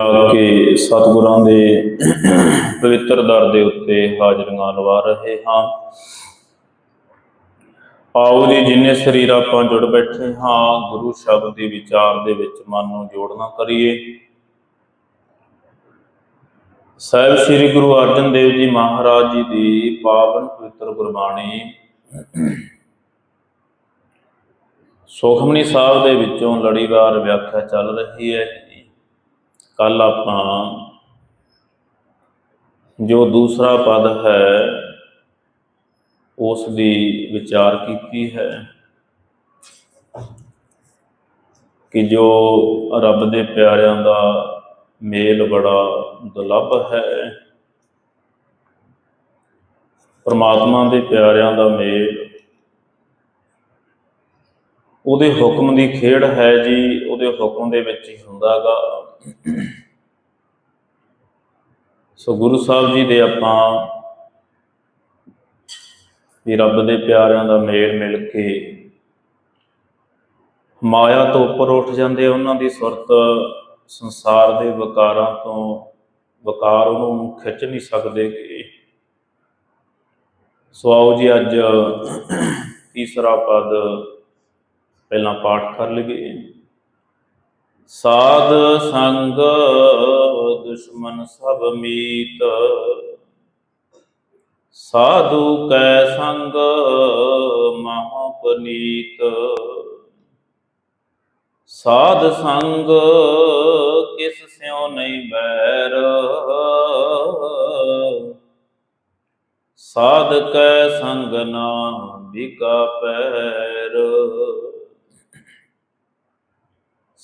ਕਿ ਸਤਿਗੁਰਾਂ ਦੇ ਪਵਿੱਤਰ ਦਰ ਦੇ ਉੱਤੇ ਹਾਜ਼ਰੀਆਂ ਲਵਾ ਰਹੇ ਹਾਂ। ਆਓ ਜੀ, ਜਿੰਨੇ ਸਰੀਰ ਆਪਾਂ ਜੁੜ ਬੈਠੇ ਹਾਂ, ਗੁਰੂ ਸ਼ਬਦ ਦੇ ਵਿਚਾਰ ਦੇ ਵਿੱਚ ਮਨ ਨੂੰ ਜੋੜਨਾ ਕਰੀਏ। ਸਾਹਿਬ ਸ੍ਰੀ ਗੁਰੂ ਅਰਜਨ ਦੇਵ ਜੀ ਮਹਾਰਾਜ ਜੀ ਦੀ ਪਾਵਨ ਪਵਿੱਤਰ ਗੁਰਬਾਣੀ ਸੁਖਮਨੀ ਸਾਹਿਬ ਦੇ ਵਿੱਚੋਂ ਲੜੀਵਾਰ ਵਿਆਖਿਆ ਚੱਲ ਰਹੀ ਹੈ। ਕੱਲ ਆਪਾਂ ਜੋ ਦੂਸਰਾ ਪਦ ਹੈ ਉਸ ਦੀ ਵਿਚਾਰ ਕੀਤੀ ਹੈ ਕਿ ਜੋ ਰੱਬ ਦੇ ਪਿਆਰਿਆਂ ਦਾ ਮੇਲ ਬੜਾ ਦੁਲੱਭ ਹੈ, ਪਰਮਾਤਮਾ ਦੇ ਪਿਆਰਿਆਂ ਦਾ ਮੇਲ ਉਹਦੇ ਹੁਕਮ ਦੀ ਖੇਡ ਹੈ ਜੀ, ਉਹਦੇ ਹੁਕਮ ਦੇ ਵਿੱਚ ਹੀ ਹੁੰਦਾਗਾ। ਸੋ ਗੁਰੂ ਸਾਹਿਬ ਜੀ ਦੇ ਆਪਾਂ ਵੀ ਰੱਬ ਦੇ ਪਿਆਰਿਆਂ ਦਾ ਮੇਲ ਮਿਲ ਕੇ ਮਾਇਆ ਤੋਂ ਉੱਪਰ ਉੱਠ ਜਾਂਦੇ ਉਹਨਾਂ ਦੀ ਸੁਰਤ ਸੰਸਾਰ ਦੇ ਵਿਕਾਰਾਂ ਤੋਂ, ਵਿਕਾਰ ਉਹਨੂੰ ਖਿੱਚ ਨਹੀਂ ਸਕਦੇ ਸੋ ਆਓ ਜੀ ਅੱਜ ਤੀਸਰਾ ਪਦ ਪਹਿਲਾਂ ਪਾਠ ਕਰ ਲਈਏ। ਸਾਧ ਸੰਗ ਦੁਸ਼ਮਨ ਸਭ ਮੀਤ। ਸਾਧੂ ਕੈ ਸੰਗ ਮਹਾ ਪਨੀਤ। ਸਾਧ ਸੰਗ ਕਿਸ ਸਿਉ ਨਹੀਂ ਬੈਰ। ਸਾਧ ਕੈ ਸੰਗ ਨਾ ਬਿਕਾ ਪੈਰ।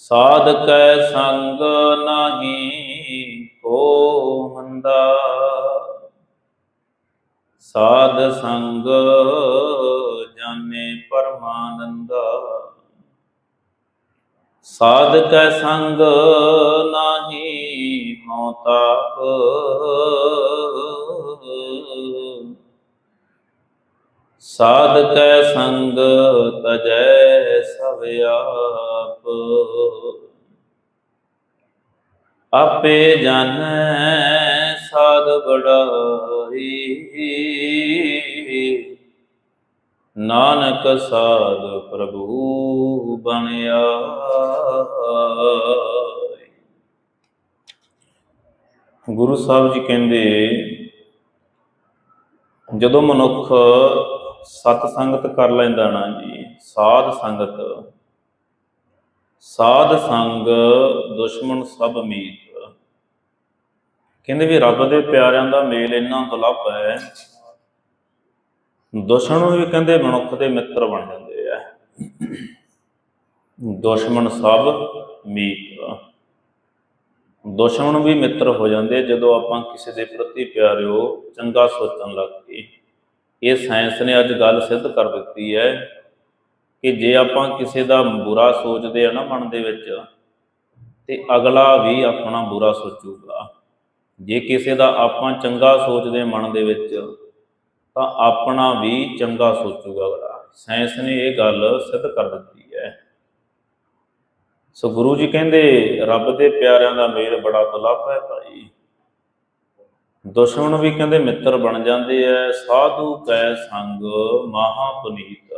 ਸਾਧ ਕੈ ਸੰਗ ਨਾਹੀ ਕੋ ਮੰਦਾ। ਸਾਧ ਸੰਗ ਜਾਣੇ ਪਰਮਾਨੰਦਾ। ਸਾਧ ਕੈ ਸੰਗ ਨਾਹੀ ਹਉ ਸਾਧ ਕੈ ਸੰਗ ਤਜੈ ਸਭ ਆਪ। ਆਪੇ ਜਾਣੈ ਸਾਧ ਬੜਾਈ ਨਾਨਕ ਸਾਧ ਪ੍ਰਭੂ ਬਣਿਆ। ਗੁਰੂ ਸਾਹਿਬ ਜੀ ਕਹਿੰਦੇ, ਜਦੋਂ ਮਨੁੱਖ ਸਤ ਸੰਗਤ ਕਰ ਲੈਂਦਾ ਨਾ ਜੀ, ਸਾਧ ਸੰਗਤ। ਸਾਧ ਸੰਗ ਦੁਸ਼ਮਣ ਸਭ ਮੀਤ। ਕਹਿੰਦੇ ਵੀ ਰੱਬ ਦੇ ਪਿਆਰਿਆਂ ਦਾ ਮੇਲ ਇੰਨਾ ਦੁਰਲਭ ਹੈ। ਦੁਸ਼ਮਣ ਵੀ ਕਹਿੰਦੇ ਮਨੁੱਖ ਦੇ ਮਿੱਤਰ ਬਣ ਜਾਂਦੇ ਆ। ਦੁਸ਼ਮਣ ਸਭ ਮੀਤ। ਦੁਸ਼ਮਣ ਵੀ ਮਿੱਤਰ ਹੋ ਜਾਂਦੇ ਜਦੋਂ ਆਪਾਂ ਕਿਸੇ ਦੇ ਪ੍ਰਤੀ ਪਿਆਰਿਓ ਚੰਗਾ ਸੋਚਣ ਲੱਗ ਪਏ ਇਹ ਸਾਇੰਸ ਨੇ ਅੱਜ ਗੱਲ ਸਿੱਧ ਕਰ ਦਿੱਤੀ ਹੈ ਕਿ ਜੇ ਆਪਾਂ ਕਿਸੇ ਦਾ ਬੁਰਾ ਸੋਚਦੇ ਆ ਨਾ ਮਨ ਦੇ ਵਿੱਚ, ਤੇ ਅਗਲਾ ਵੀ ਆਪਣਾ ਬੁਰਾ ਸੋਚੂਗਾ। ਜੇ ਕਿਸੇ ਦਾ ਆਪਾਂ ਚੰਗਾ ਸੋਚਦੇ ਮਨ ਦੇ ਵਿੱਚ, ਤਾਂ ਆਪਣਾ ਵੀ ਚੰਗਾ ਸੋਚੂਗਾ ਅਗਲਾ। ਸਾਇੰਸ ਨੇ ਇਹ ਗੱਲ ਸਿੱਧ ਕਰ ਦਿੱਤੀ ਹੈ। ਸੋ ਗੁਰੂ ਜੀ ਕਹਿੰਦੇ, ਰੱਬ ਦੇ ਪਿਆਰਿਆਂ ਦਾ ਮੇਲ ਬੜਾ ਦੁਰਲਭ ਹੈ ਭਾਈ। ਦੁਸ਼ਮਣ ਵੀ ਕਹਿੰਦੇ ਮਿੱਤਰ ਬਣ ਜਾਂਦੇ ਐ, ਸਾਧੂ ਕੈ ਸੰਗ ਮਹਾ ਪੁਨੀਤ।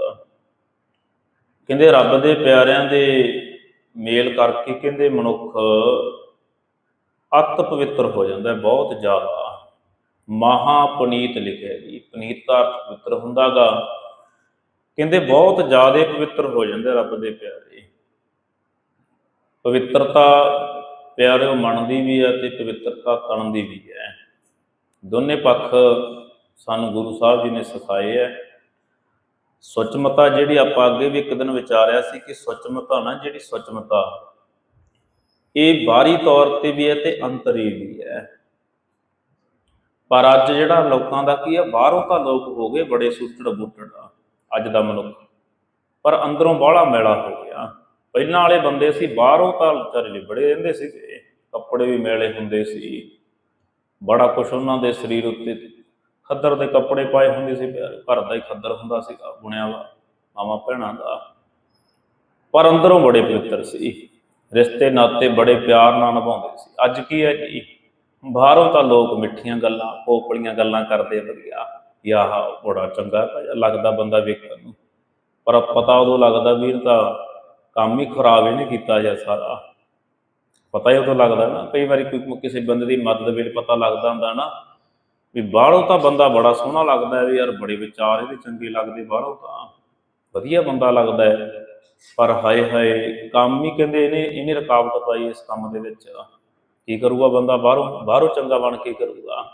ਕਹਿੰਦੇ ਰੱਬ ਦੇ ਪਿਆਰਿਆਂ ਦੇ ਮੇਲ ਕਰਕੇ ਕਹਿੰਦੇ ਮਨੁੱਖ ਅਤ ਪਵਿੱਤਰ ਹੋ ਜਾਂਦਾ ਬਹੁਤ ਜ਼ਿਆਦਾ। ਮਹਾ ਪੁਨੀਤ ਲਿਖਿਆ ਜੀ, ਪੁਨੀਤ ਦਾ ਅਰਥ ਪਵਿੱਤਰ ਹੁੰਦਾਗਾ। ਕਹਿੰਦੇ ਬਹੁਤ ਜ਼ਿਆਦਾ ਪਵਿੱਤਰ ਹੋ ਜਾਂਦੇ ਰੱਬ ਦੇ ਪਿਆਰੇ। ਪਵਿੱਤਰਤਾ ਪਿਆਰਿਓ ਮਨ ਦੀ ਵੀ ਹੈ ਤੇ ਪਵਿੱਤਰਤਾ ਤਨ ਦੀ ਵੀ ਹੈ ਦੋਨੇ ਪੱਖ ਸਾਨੂੰ ਗੁਰੂ ਸਾਹਿਬ ਜੀ ਨੇ ਸਿਖਾਏ ਹੈ ਸੁਚਮਤਾ ਜਿਹੜੀ ਆਪਾਂ ਅੱਗੇ ਵੀ ਇੱਕ ਦਿਨ ਵਿਚਾਰਿਆ ਸੀ ਕਿ ਸੁਚਮਤਾ ਨਾ ਜਿਹੜੀ ਸੁਚਮਤਾ ਇਹ ਬਾਹਰੀ ਤੌਰ ਤੇ ਵੀ ਹੈ ਤੇ ਅੰਤਰੀ ਵੀ ਹੈ ਪਰ ਅੱਜ ਜਿਹੜਾ ਲੋਕਾਂ ਦਾ ਕੀ ਹੈ ਬਾਹਰੋਂ ਤਾਂ ਲੋਕ ਹੋ ਗਏ ਬੜੇ ਸੁੱਚੜ ਬੁੱਟੜ, ਅੱਜ ਦਾ ਮਨੁੱਖ। ਪਰ ਅੰਦਰੋਂ ਬਾਹਲਾ ਮੈਲਾ ਹੋ ਗਿਆ। ਪਹਿਲਾਂ ਵਾਲੇ ਬੰਦੇ ਸੀ, ਬਾਹਰੋਂ ਤਾਂ ਵਿਚਾਰੇ ਲਿਬੜੇ ਰਹਿੰਦੇ ਸੀ ਕੱਪੜੇ ਵੀ ਮੈਲੇ ਹੁੰਦੇ ਸੀ। ਬੜਾ ਕੁਛ ਉਹਨਾਂ ਦੇ ਸਰੀਰ ਉੱਤੇ ਖੱਦਰ ਦੇ ਕੱਪੜੇ ਪਾਏ ਹੁੰਦੇ ਸੀ, ਪਿਆਰੇ। ਘਰ ਦਾ ਹੀ ਖੱਦਰ ਹੁੰਦਾ ਸੀਗਾ, ਬੁਣਿਆ ਵਾ ਮਾਮਾ ਭੈਣਾਂ ਦਾ। ਪਰ ਅੰਦਰੋਂ ਬੜੇ ਪਵਿੱਤਰ ਸੀ। ਰਿਸ਼ਤੇ ਨਾਤੇ ਬੜੇ ਪਿਆਰ ਨਾਲ ਨਿਭਾਉਂਦੇ ਸੀ। ਅੱਜ ਕੀ ਹੈ ਜੀ? ਬਾਹਰੋਂ ਤਾਂ ਲੋਕ ਮਿੱਠੀਆਂ ਗੱਲਾਂ ਪੋਪਲੀਆਂ ਗੱਲਾਂ ਕਰਦੇ ਆ, ਵਧੀਆ। ਵੀ ਆਹ ਬੜਾ ਚੰਗਾ ਤਾਂ ਲੱਗਦਾ ਬੰਦਾ ਵੇਖਣ ਨੂੰ। ਪਰ ਪਤਾ ਉਦੋਂ ਲੱਗਦਾ ਵੀ ਇਹ ਤਾਂ ਕੰਮ ਹੀ ਖਰਾਬ ਇਹਨੇ ਕੀਤਾ ਜਾਂ ਸਾਰਾ। ਪਤਾ ਹੀ ਉਦੋਂ ਲੱਗਦਾ ਨਾ, ਕਈ ਵਾਰੀ ਕੋਈ ਕਿਸੇ ਬੰਦੇ ਦੀ ਮਦਦ ਵੇਲੇ ਪਤਾ ਲੱਗਦਾ ਹੁੰਦਾ ਨਾ ਵੀ ਬਾਹਰੋਂ ਤਾਂ ਬੰਦਾ ਬੜਾ ਸੋਹਣਾ ਲੱਗਦਾ ਹੈ ਵੀ ਯਾਰ ਬੜੇ ਵਿਚਾਰ ਇਹਦੇ ਚੰਗੇ ਲੱਗਦੇ ਬਾਹਰੋਂ ਤਾਂ। ਵਧੀਆ ਬੰਦਾ ਲੱਗਦਾ ਹੈ। ਪਰ ਹਾਏ ਹਾਏ, ਕੰਮ ਹੀ ਕਹਿੰਦੇ ਇਹਨੇ ਇਹਨੇ ਰੁਕਾਵਟ ਪਾਈ ਇਸ ਕੰਮ ਦੇ ਵਿੱਚ। ਕੀ ਕਰੂਗਾ ਬੰਦਾ ਬਾਹਰੋਂ ਬਾਹਰੋਂ ਚੰਗਾ ਬਣ ਕੇ ਕਰੂਗਾ।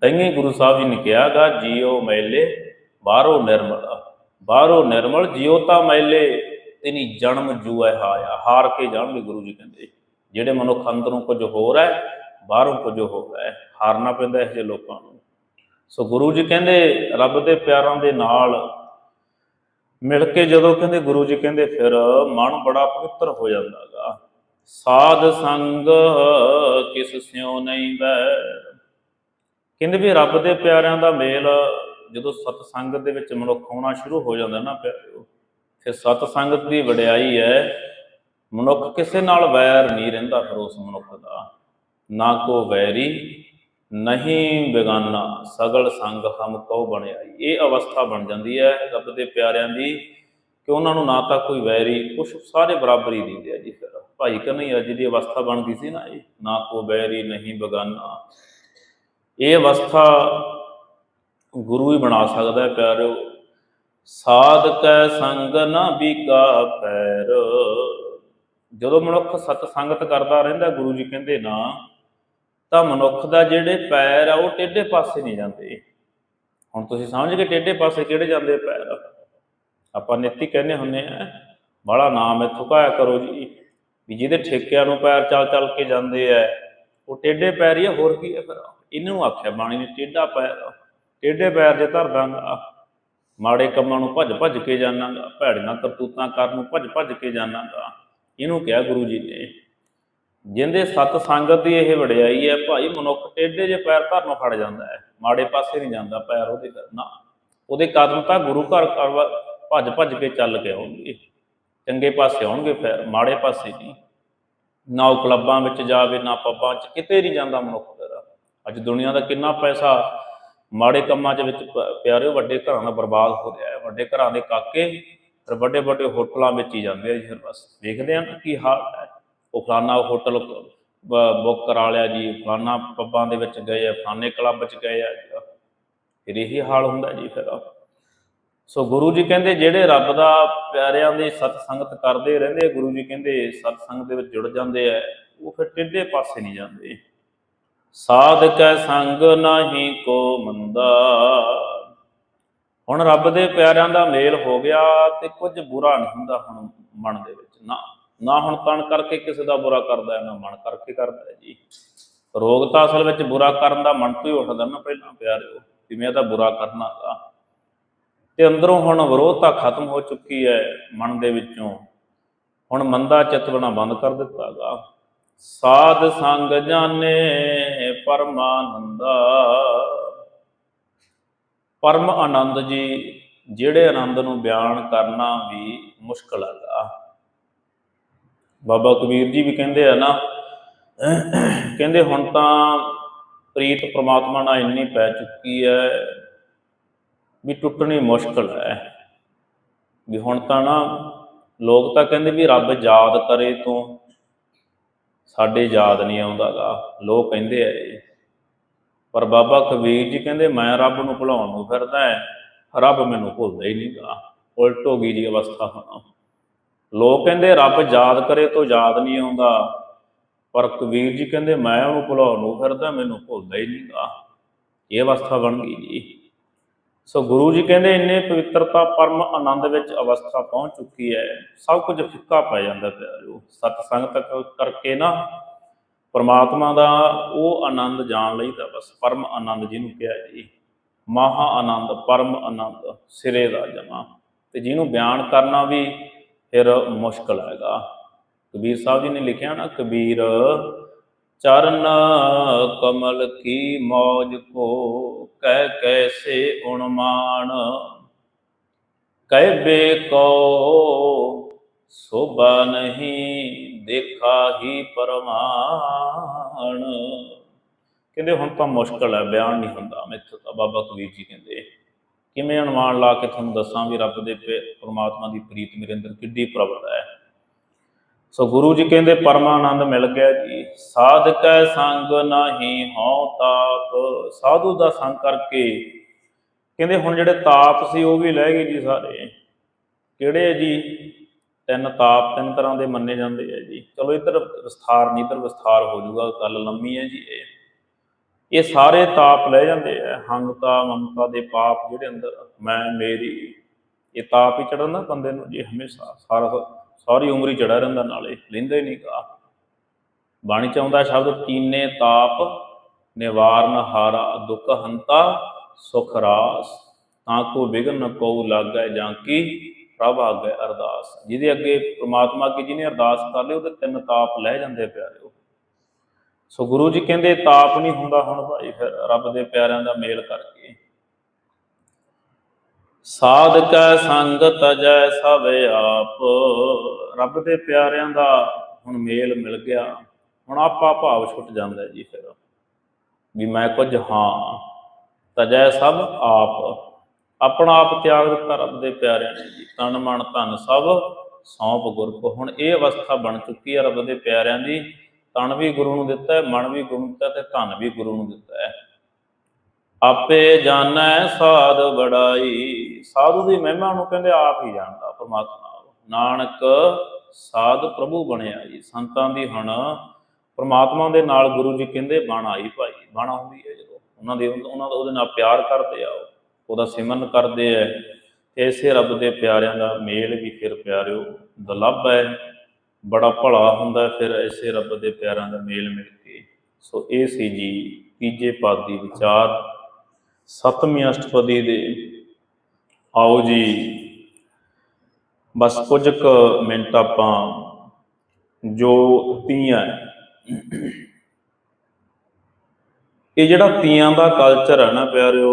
ਤੈਨੇ ਗੁਰੂ ਸਾਹਿਬ ਜੀ ਨੇ ਕਿਹਾਗਾ ਜੀਓ ਮੈਲੇ, ਬਾਹਰੋਂ ਨਿਰਮਲ। ਬਾਹਰੋਂ ਨਿਰਮਲ ਜੀਓ ਤਾਂ ਮੈਲੇ। ਤੇਨੀ ਜਨਮ ਜੂਐ ਹਾਇਆ, ਹਾਰ ਕੇ ਜਾਣਗੇ ਗੁਰੂ ਜੀ ਕਹਿੰਦੇ, ਜਿਹੜੇ ਮਨੁੱਖ ਅੰਦਰੋਂ ਕੁਝ ਹੋਰ ਹੈ ਬਾਹਰੋਂ ਕੁਝ ਹੋਰ ਹੈ ਹਾਰਨਾ ਪੈਂਦਾ ਇਹ ਜਿਹੇ ਲੋਕਾਂ ਨੂੰ। ਸੋ ਗੁਰੂ ਜੀ ਕਹਿੰਦੇ, ਰੱਬ ਦੇ ਪਿਆਰਾਂ ਦੇ ਨਾਲ ਮਿਲ ਕੇ ਜਦੋਂ ਕਹਿੰਦੇ, ਗੁਰੂ ਜੀ ਕਹਿੰਦੇ, ਫਿਰ ਮਨ ਬੜਾ ਪਵਿੱਤਰ ਹੋ ਜਾਂਦਾਗਾ। ਸਾਧ ਸੰਗ ਕਿਸ ਸਿਉ ਨਹੀਂ ਬੈਰ ਕਹਿੰਦੇ ਵੀ ਰੱਬ ਦੇ ਪਿਆਰਿਆਂ ਦਾ ਮੇਲ ਜਦੋਂ ਸਤ ਸੰਗਤ ਦੇ ਵਿੱਚ ਮਨੁੱਖ ਆਉਣਾ ਸ਼ੁਰੂ ਹੋ ਜਾਂਦਾ ਨਾ ਪਿਆਰਿਓ ਫਿਰ ਸਤ ਸੰਗਤ ਦੀ ਵਡਿਆਈ ਹੈ, ਮਨੁੱਖ ਕਿਸੇ ਨਾਲ ਵੈਰ ਨਹੀਂ ਰਹਿੰਦਾ ਫਿਰ ਉਸ ਮਨੁੱਖ ਦਾ। ਨਾ ਕੋ ਵੈਰੀ, ਨਹੀਂ ਬੇਗਾਨਾ, ਸਗਲ ਸੰਗ ਹਮ ਕਉ ਬਣਿਆ ਇਹ ਅਵਸਥਾ ਬਣ ਜਾਂਦੀ ਹੈ ਰੱਬ ਦੇ ਪਿਆਰਿਆਂ ਦੀ ਕਿ ਉਹਨਾਂ ਨੂੰ ਨਾ ਤਾਂ ਕੋਈ ਵੈਰੀ, ਕੁਛ ਸਾਰੇ ਬਰਾਬਰ ਹੀ ਦਿੰਦੇ ਆ ਜੀ ਫਿਰ। ਭਾਈ ਕਨਈਆ ਜੀ ਦੀ ਅਵਸਥਾ ਬਣਦੀ ਸੀ ਨਾ ਇਹ। ਨਾ ਕੋ ਵੈਰੀ, ਨਹੀਂ ਬੇਗਾਨਾ। ਇਹ ਅਵਸਥਾ ਗੁਰੂ ਹੀ ਬਣਾ ਸਕਦਾ ਹੈ ਪਿਆਰਿਓ। ਸਾਧ ਸੰਗ ਨਾ ਬੀਕਾ ਪੈਰ। ਜਦੋਂ ਮਨੁੱਖ ਸਤ ਸੰਗਤ ਕਰਦਾ ਰਹਿੰਦਾ, ਗੁਰੂ ਜੀ ਕਹਿੰਦੇ ਨਾ, ਤਾਂ ਮਨੁੱਖ ਦਾ ਜਿਹੜੇ ਪੈਰ ਆ, ਉਹ ਟੇਢੇ ਪਾਸੇ ਨਹੀਂ ਜਾਂਦੇ। ਹੁਣ ਤੁਸੀਂ ਸਮਝ ਗਏ ਟੇਢੇ ਪਾਸੇ ਕਿਹੜੇ ਜਾਂਦੇ ਪੈਰ? ਆਪਾਂ ਨਿੱਤੀ ਕਹਿੰਦੇ ਹੁੰਨੇ ਆ ਬੜਾ ਨਾਮ ਇੱਥੋਂ ਕਾਇਆ ਕਰੋ ਜੀ? ਵੀ ਜਿਹਦੇ ਠੇਕਿਆਂ ਨੂੰ ਪੈਰ ਚੱਲ ਚੱਲ ਕੇ ਜਾਂਦੇ ਐ ਉਹ ਟੇਢੇ ਪੈਰ ਹੀ ਆ, ਹੋਰ ਕੀ ਹੈ ਫਿਰ? ਇਹਨਾਂ ਨੂੰ ਆਖਿਆ ਬਾਣੀ ਨੇ, ਟੇਢਾ ਪੈਰ, ਟੇਢੇ ਪੈਰ ਜੇ ਧਰ ਦਾਂਗਾ। ਮਾੜੇ ਕੰਮਾਂ ਨੂੰ ਭੱਜ ਭੱਜ ਕੇ ਜਾਣਾਗਾ, ਭੈੜੀਆਂ ਕਰਤੂਤਾਂ ਕਰਨ ਨੂੰ ਭੱਜ ਭੱਜ ਕੇ ਜਾਣਾਗਾ। ਇਹਨੂੰ ਕਿਹਾ ਗੁਰੂ ਜੀ ਨੇ। ਜਿੰਦੇ ਸਤ ਸੰਗਤ ਦੀ ਇਹ ਵਡਿਆਈ ਹੈ, ਭਾਈ ਮਨੁੱਖ ਟੇਢੇ ਜੇ ਪੈਰ ਧਰਨ ਫੜ ਜਾਂਦਾ ਹੈ, ਮਾੜੇ ਪਾਸੇ ਨਹੀਂ ਜਾਂਦਾ ਪੈਰ ਉਹਦੇ ਕਰਨਾ ਉਹਦੇ ਕਦਮ ਤਾਂ ਗੁਰੂ ਘਰ ਕਰਵਾ ਭੱਜ ਭੱਜ ਕੇ ਚੱਲ ਕੇ ਆਉਣਗੇ। ਚੰਗੇ ਪਾਸੇ ਆਉਣਗੇ ਫਿਰ, ਮਾੜੇ ਪਾਸੇ ਨਹੀਂ। ਨਾ ਉਹ ਕਲੱਬਾਂ ਵਿੱਚ ਜਾਵੇ, ਨਾ ਪੱਬਾਂ 'ਚ, ਕਿਤੇ ਨਹੀਂ ਜਾਂਦਾ ਮਨੁੱਖ ਫਿਰ ਅੱਜ ਦੁਨੀਆ ਦਾ ਕਿੰਨਾ ਪੈਸਾ ਮਾੜੇ ਕੰਮਾਂ 'ਚ ਵਿੱਚ ਪ- ਪਿਆਰਿਓ, ਵੱਡੇ ਘਰਾਂ ਦਾ ਬਰਬਾਦ ਹੋ ਰਿਹਾ ਹੈ। ਵੱਡੇ ਘਰਾਂ ਦੇ ਕਾਕੇ ਫਿਰ ਵੱਡੇ ਵੱਡੇ ਹੋਟਲਾਂ ਵਿੱਚ ਹੀ ਜਾਂਦੇ ਆ ਜੀ ਫਿਰ ਬਸ। ਦੇਖਦੇ ਆ ਕੀ ਹਾਲ ਹੈ। ਉਹ ਫਲਾਨਾ ਹੋਟਲ ਬੁੱਕ ਕਰਾ ਲਿਆ ਜੀ। ਫਲਾਨਾ ਪੱਬਾਂ ਦੇ ਵਿੱਚ ਗਏ ਆ, ਫਲਾਨੇ ਕਲੱਬ 'ਚ ਗਏ ਆ ਜੀ। ਫਿਰ ਇਹੀ ਹਾਲ ਹੁੰਦਾ ਜੀ ਫਿਰ। ਸੋ ਗੁਰੂ ਜੀ ਕਹਿੰਦੇ, ਜਿਹੜੇ ਰੱਬ ਦਾ ਪਿਆਰਿਆਂ ਦੀ ਸਤ ਸੰਗਤ ਕਰਦੇ ਰਹਿੰਦੇ ਗੁਰੂ ਜੀ ਕਹਿੰਦੇ ਸਤ ਸੰਗਤ ਦੇ ਵਿੱਚ ਜੁੜ ਜਾਂਦੇ ਆ, ਉਹ ਫਿਰ ਟਿੱਡੇ ਪਾਸੇ ਨਹੀਂ ਜਾਂਦੇ। ਸਾਧ ਕੈ ਸੰਗ ਨਾਹੀ ਕੋ ਮੰਦਾ। ਹੁਣ ਰੱਬ ਦੇ ਪਿਆਰਿਆਂ ਦਾ ਮੇਲ ਹੋ ਗਿਆ ਤੇ ਕੁਝ ਬੁਰਾ ਨਹੀਂ ਹੁੰਦਾ ਹੁਣ ਮਨ ਦੇ ਵਿੱਚ। ਨਾ ਨਾ ਹੁਣ ਤਣ ਕਰਕੇ ਕਿਸੇ ਦਾ ਬੁਰਾ ਕਰਦਾ ਹੈ ਨਾ ਮਨ ਕਰਕੇ ਕਰਦਾ ਹੈ ਜੀ। ਰੋਗ ਤਾਂ ਅਸਲ ਵਿੱਚ ਬੁਰਾ ਕਰਨ ਦਾ ਮਨ ਤੋਂ ਹੀ ਉੱਠਦਾ ਨਾ ਪਹਿਲਾਂ ਪਿਆਰਿਓ, ਵੀ ਤਾਂ ਬੁਰਾ ਕਰਨਾ ਗਾ। ਤੇ ਅੰਦਰੋਂ ਹੁਣ ਵਿਰੋਧਤਾ ਖਤਮ ਹੋ ਚੁੱਕੀ ਹੈ ਮਨ ਦੇ ਵਿੱਚੋਂ। ਹੁਣ ਮੰਦਾ ਚਿੱਤ ਬਣਾ ਬੰਦ ਕਰ ਦਿੱਤਾਗਾ ਸਾਧ ਸੰਗ ਜਾਣੇ ਪਰਮਾਨੰਦਾ। ਪਰਮ ਆਨੰਦ ਜੀ, ਜਿਹੜੇ ਆਨੰਦ ਨੂੰ ਬਿਆਨ ਕਰਨਾ ਵੀ ਮੁਸ਼ਕਲ ਹੈਗਾ। ਬਾਬਾ ਕਬੀਰ ਜੀ ਵੀ ਕਹਿੰਦੇ ਆ ਨਾ, ਕਹਿੰਦੇ ਹੁਣ ਤਾਂ ਪ੍ਰੀਤ ਪ੍ਰਮਾਤਮਾ ਨਾਲ ਇੰਨੀ ਪੈ ਚੁੱਕੀ ਹੈ ਵੀ ਟੁੱਟਣੀ ਮੁਸ਼ਕਲ ਹੈ ਵੀ ਹੁਣ ਤਾਂ ਨਾ ਲੋਕ ਤਾਂ ਕਹਿੰਦੇ ਵੀ ਰੱਬ ਯਾਦ ਕਰੇ ਤੋਂ। ਸਾਡੇ ਯਾਦ ਨਹੀਂ ਆਉਂਦਾਗਾ। ਲੋਕ ਕਹਿੰਦੇ ਆ ਇਹ ਪਰ ਬਾਬਾ ਕਬੀਰ ਜੀ ਕਹਿੰਦੇ, ਮੈਂ ਰੱਬ ਨੂੰ ਭੁਲਾਉਣ ਨੂੰ ਫਿਰਦਾ ਹੈ ਰੱਬ ਮੈਨੂੰ ਭੁੱਲਦਾ ਹੀ ਨਹੀਂਗਾ। ਉਲਟ ਹੋ ਗਈ ਜੀ ਅਵਸਥਾ ਹੁਣ। ਲੋਕ ਕਹਿੰਦੇ, ਰੱਬ ਯਾਦ ਕਰੇ ਤੋਂ ਯਾਦ ਨਹੀਂ ਆਉਂਦਾ। ਪਰ ਕਬੀਰ ਜੀ ਕਹਿੰਦੇ, ਮੈਂ ਉਹਨੂੰ ਭੁਲਾਉਣ ਨੂੰ ਫਿਰਦਾ, ਮੈਨੂੰ ਭੁੱਲਦਾ ਹੀ ਨਹੀਂਗਾ। ਇਹ ਅਵਸਥਾ ਬਣ ਗਈ ਜੀ। ਸੋ ਗੁਰੂ ਜੀ ਕਹਿੰਦੇ ਇੰਨੇ ਪਵਿੱਤਰਤਾ ਪਰਮ ਆਨੰਦ ਵਿੱਚ ਅਵਸਥਾ ਪਹੁੰਚ ਚੁੱਕੀ ਹੈ, ਸਭ ਕੁਝ ਫਿੱਕਾ ਪੈ ਜਾਂਦਾ ਪਿਆ ਸਤ ਸੰਗਤ ਕਰਕੇ ਨਾ ਪਰਮਾਤਮਾ ਦਾ ਉਹ ਆਨੰਦ ਜਾਣ ਲਈ ਤਾਂ ਬਸ ਪਰਮ ਆਨੰਦ ਜਿਹਨੂੰ ਕਿਹਾ ਜੀ, ਮਹਾ ਆਨੰਦ, ਪਰਮ ਆਨੰਦ, ਸਿਰੇ ਦਾ ਜਮਾ। ਤੇ ਜਿਹਨੂੰ ਬਿਆਨ ਕਰਨਾ ਵੀ ਫਿਰ ਮੁਸ਼ਕਲ ਹੈਗਾ। ਕਬੀਰ ਸਾਹਿਬ ਜੀ ਨੇ ਲਿਖਿਆ ਨਾ, ਕਬੀਰ ਚਰਨ ਕਮਲ ਕੀ ਮੌਜ ਕੋ, ਕਹਿ ਕੈਸੇ ਉਣਮਾਨ। ਕਹਿਬੇ ਕੋ, ਸੋਭਾ ਨਹੀਂ ਦੇਖਾ ਹੀ ਪਰਮਾਨ। ਕਹਿੰਦੇ ਹੁਣ ਤਾਂ ਮੁਸ਼ਕਲ ਹੈ, ਬਿਆਨ ਨਹੀਂ ਹੁੰਦਾ। ਮੈਥੋਂ ਤਾਂ ਬਾਬਾ ਕਬੀਰ ਜੀ ਕਹਿੰਦੇ, ਕਿਵੇਂ ਅਨੁਮਾਨ ਲਾ ਕੇ ਤੁਹਾਨੂੰ ਦੱਸਾਂ ਵੀ ਰੱਬ ਦੇ ਪੇ- ਪ੍ਰਮਾਤਮਾ ਦੀ ਪ੍ਰੀਤ ਮੇਰੇ ਅੰਦਰ ਕਿੱਡੀ ਪ੍ਰਬਲ ਹੈ। ਸੋ ਗੁਰੂ ਜੀ ਕਹਿੰਦੇ ਪਰਮਾਨੰਦ ਮਿਲ ਗਿਆ ਜੀ। ਸਾਧਕੈ ਸੰਗ ਨਹੀਂ ਹਉ ਤਾਪ। ਸਾਧੂ ਦਾ ਸੰਗ ਕਰਕੇ ਕਹਿੰਦੇ ਹੁਣ ਜਿਹੜੇ ਤਾਪ ਸੀ ਉਹ ਵੀ ਲੈ ਗਏ ਜੀ ਸਾਰੇ। ਕਿਹੜੇ ਹੈ ਜੀ? ਤਿੰਨ ਤਾਪ ਤਿੰਨ ਤਰ੍ਹਾਂ ਦੇ ਮੰਨੇ ਜਾਂਦੇ ਆ ਜੀ। ਚਲੋ ਇੱਧਰ ਵਿਸਥਾਰ ਨਹੀਂ, ਇੱਧਰ ਵਿਸਥਾਰ ਹੋ ਜਾਊਗਾ, ਗੱਲ ਲੰਮੀ ਹੈ ਜੀ ਇਹ। ਇਹ ਸਾਰੇ ਤਾਪ ਲੈ ਜਾਂਦੇ ਆ। ਹੰਗਤਾ ਮਮਤਾ ਦੇ ਪਾਪ ਜਿਹੜੇ ਅੰਦਰ, ਮੈਂ, ਮੇਰੀ, ਇਹ ਤਾਪ ਹੀ ਚੜਨ ਨਾ ਬੰਦੇ ਨੂੰ ਜੀ ਹਮੇਸ਼ਾ। ਸਾਰਾ ਸਾਰੀ ਉਮਰ ਹੀ ਚੜਾ ਰਹਿੰਦਾ, ਨਾਲੇ ਲੈਂਦਾ ਹੀ ਨਹੀਂਗਾ ਬਾਣੀ ਚ ਆਉਂਦਾ ਸ਼ਬਦ ਕੀਨੇ ਤਾਪ, ਨਿਵਾਰਨ ਹਾਰਾ, ਦੁਖ ਹੰਤਾ, ਸੁਖ ਰਾਸ। ਤਾਂ ਕੋ ਵਿਗਨ ਕੋ ਲਾਗੈ ਜਾਂ ਕੀ, ਪ੍ਰਭ ਆਗੇ ਅਰਦਾਸ। ਜਿਹਦੇ ਅੱਗੇ ਪ੍ਰਮਾਤਮਾ ਕੀ ਜਿਹਨੇ ਅਰਦਾਸ ਕਰ ਲਈ, ਉਹਦੇ ਤਿੰਨ ਤਾਪ ਲੈ ਜਾਂਦੇ ਪਿਆਰਿਓ। ਸੋ ਗੁਰੂ ਜੀ ਕਹਿੰਦੇ, ਤਾਪ ਨਹੀਂ ਹੁੰਦਾ ਹੁਣ ਭਾਈ, ਫਿਰ ਰੱਬ ਦੇ ਪਿਆਰਿਆਂ ਦਾ ਮੇਲ ਕਰਕੇ। ਸਾਧਕੈ ਸੰਗ ਤਜੈ ਸਭ ਆਪ। ਰੱਬ ਦੇ ਪਿਆਰਿਆਂ ਦਾ ਹੁਣ ਮੇਲ ਮਿਲ ਗਿਆ। ਹੁਣ ਆਪਾ ਭਾਵ ਛੁੱਟ ਜਾਂਦਾ ਜੀ ਫਿਰ। ਵੀ ਮੈਂ ਕੁਝ ਹਾਂ, ਤਜੈ ਸਭ ਆਪ। ਆਪਣਾ ਆਪ ਤਿਆਗ ਦਿੱਤਾ ਰੱਬ ਦੇ ਪਿਆਰਿਆਂ ਨੇ ਜੀ। ਤਨ ਮਨ ਧਨ ਸਭ ਸੌਂਪ ਗੁਰ ਕੋ ਹੁਣ ਇਹ ਅਵਸਥਾ ਬਣ ਚੁੱਕੀ ਹੈ ਰੱਬ ਦੇ ਪਿਆਰਿਆਂ ਦੀ। ਤਨ ਵੀ ਗੁਰੂ ਨੂੰ ਦਿੱਤਾ ਹੈ, ਮਨ ਵੀ ਗੁਰੂ ਨੂੰ ਦਿੱਤਾ ਤੇ ਧਨ ਵੀ ਗੁਰੂ ਨੂੰ ਦਿੱਤਾ ਹੈ। ਆਪੇ ਜਾਣੈ ਸਾਧ ਬੜਾਈ ਸਾਧੂ ਦੀ ਮਹਿਮਾ ਨੂੰ ਕਹਿੰਦੇ ਆਪ ਹੀ ਜਾਣਦਾ ਪਰਮਾਤਮਾ ਨਾਨਕ ਸਾਧ ਪ੍ਰਭੂ ਬਣਿਆ ਜੀ ਸੰਤਾਂ ਦੀ ਹਣ ਪਰਮਾਤਮਾ ਦੇ ਨਾਲ ਗੁਰੂ ਜੀ ਕਹਿੰਦੇ ਬਣ ਆਈ ਭਾਈ। ਬਣ ਆਉਂਦੀ ਹੈ ਜਦੋਂ ਉਹਨਾਂ ਦੇ ਉਹਨਾਂ ਦਾ ਉਹਦੇ ਨਾਲ ਪਿਆਰ ਕਰਦੇ ਆ ਉਹ, ਉਹਦਾ ਸਿਮਰਨ ਕਰਦੇ ਆ ਤੇ ਇਸੇ ਰੱਬ ਦੇ ਪਿਆਰਿਆਂ ਦਾ ਮੇਲ ਵੀ ਫਿਰ ਪਿਆਰਿਓ ਦੁਲੱਭ ਹੈ ਬੜਾ ਭਲਾ ਹੁੰਦਾ ਫਿਰ ਇਸੇ ਰੱਬ ਦੇ ਪਿਆਰਿਆਂ ਦਾ ਮੇਲ ਮਿਲ ਕੇ। ਸੋ ਇਹ ਸੀ ਜੀ ਤੀਜੇ ਪਦ ਦੀ ਵਿਚਾਰ। ਸਤਵੀਂ ਅਸ਼ਟਪਦੀ ਦੇ। ਆਓ ਜੀ, ਬਸ ਕੁਝ ਕੁ ਮਿੰਟ ਆਪਾਂ ਜੋ ਤੀਆਂ ਇਹ ਜਿਹੜਾ ਤੀਆਂ ਦਾ ਕਲਚਰ ਹੈ ਨਾ ਪਿਆਰਿਓ,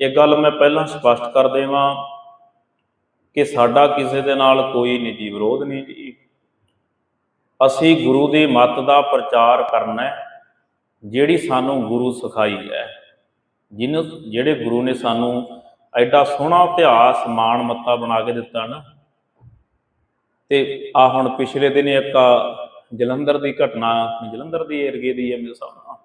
ਇਹ ਗੱਲ ਮੈਂ ਪਹਿਲਾਂ ਸਪਸ਼ਟ ਕਰ ਦੇਵਾਂ ਕਿ ਸਾਡਾ ਕਿਸੇ ਦੇ ਨਾਲ ਕੋਈ ਨਿੱਜੀ ਵਿਰੋਧ ਨਹੀਂ ਜੀ। ਅਸੀਂ ਗੁਰੂ ਦੀ ਮੱਤ ਦਾ ਪ੍ਰਚਾਰ ਕਰਨਾ ਹੈ, ਜਿਹੜੀ ਸਾਨੂੰ ਗੁਰੂ ਸਿਖਾਈ ਹੈ। ਜਿਹਨੂੰ ਜਿਹੜੇ ਗੁਰੂ ਨੇ ਸਾਨੂੰ ਐਡਾ ਸੋਹਣਾ ਇਤਿਹਾਸ, ਮਾਣ ਮੱਤਾ ਬਣਾ ਕੇ ਦਿੱਤਾ ਨਾ। ਤੇ ਆ ਹੁਣ ਪਿਛਲੇ ਦਿਨ ਇੱਕ ਜਲੰਧਰ ਦੀ ਘਟਨਾ, ਜਲੰਧਰ ਦੀ ਏਰਗੇ ਦੀ ਹੈ ਮੇਰੇ ਹਿਸਾਬ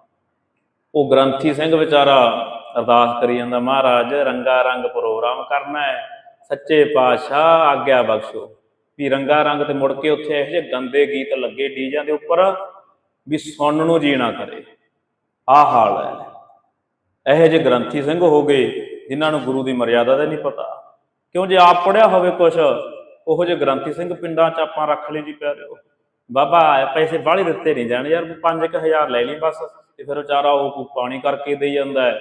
ਉਹ ਗ੍ਰੰਥੀ ਸਿੰਘ ਵਿਚਾਰਾ ਅਰਦਾਸ ਕਰੀ ਜਾਂਦਾ, ਮਹਾਰਾਜ ਰੰਗਾ ਰੰਗ ਪ੍ਰੋਗਰਾਮ ਕਰਨਾ ਹੈ। ਸੱਚੇ ਪਾਤਸ਼ਾਹ, ਆਗਿਆ ਬਖਸ਼ੋ। ਵੀ ਰੰਗਾ ਰੰਗ ਤੇ ਮੁੜ ਕੇ ਉੱਥੇ ਇਹੋ ਜਿਹੇ ਗੰਦੇ ਗੀਤ ਲੱਗੇ ਡੀਜਾਂ ਦੇ ਉੱਪਰ ਵੀ ਸੁਣਨ ਨੂੰ ਜੀਣਾ ਕਰੇ। ਆਹ ਹਾਲ ਹੈ। ਇਹੋ ਜਿਹੇ ਗ੍ਰੰਥੀ ਸਿੰਘ ਹੋ ਗਏ, ਜਿਨ੍ਹਾਂ ਨੂੰ ਗੁਰੂ ਦੀ ਮਰਿਆਦਾ ਦਾ ਨਹੀਂ ਪਤਾ। ਕਿਉਂ ਜੇ ਆਪ ਪੜਿਆ ਹੋਵੇ ਕੁਛ, ਉਹੋ ਜਿਹੇ ਗ੍ਰੰਥੀ ਸਿੰਘ ਪਿੰਡਾਂ 'ਚ ਆਪਾਂ ਰੱਖ ਲਈ ਜੀ ਪਿਆਰਿਓ ਬਾਬਾ, ਪੈਸੇ ਬਾਹਲੇ ਦਿੱਤੇ ਨਹੀਂ ਜਾਣ ਯਾਰ 5000 ਲੈ ਲਈ ਬਸ, ਤੇ ਫਿਰ ਵਿਚਾਰਾ ਉਹ ਕੋਈ ਪਾਣੀ ਕਰਕੇ ਦੇਈ ਜਾਂਦਾ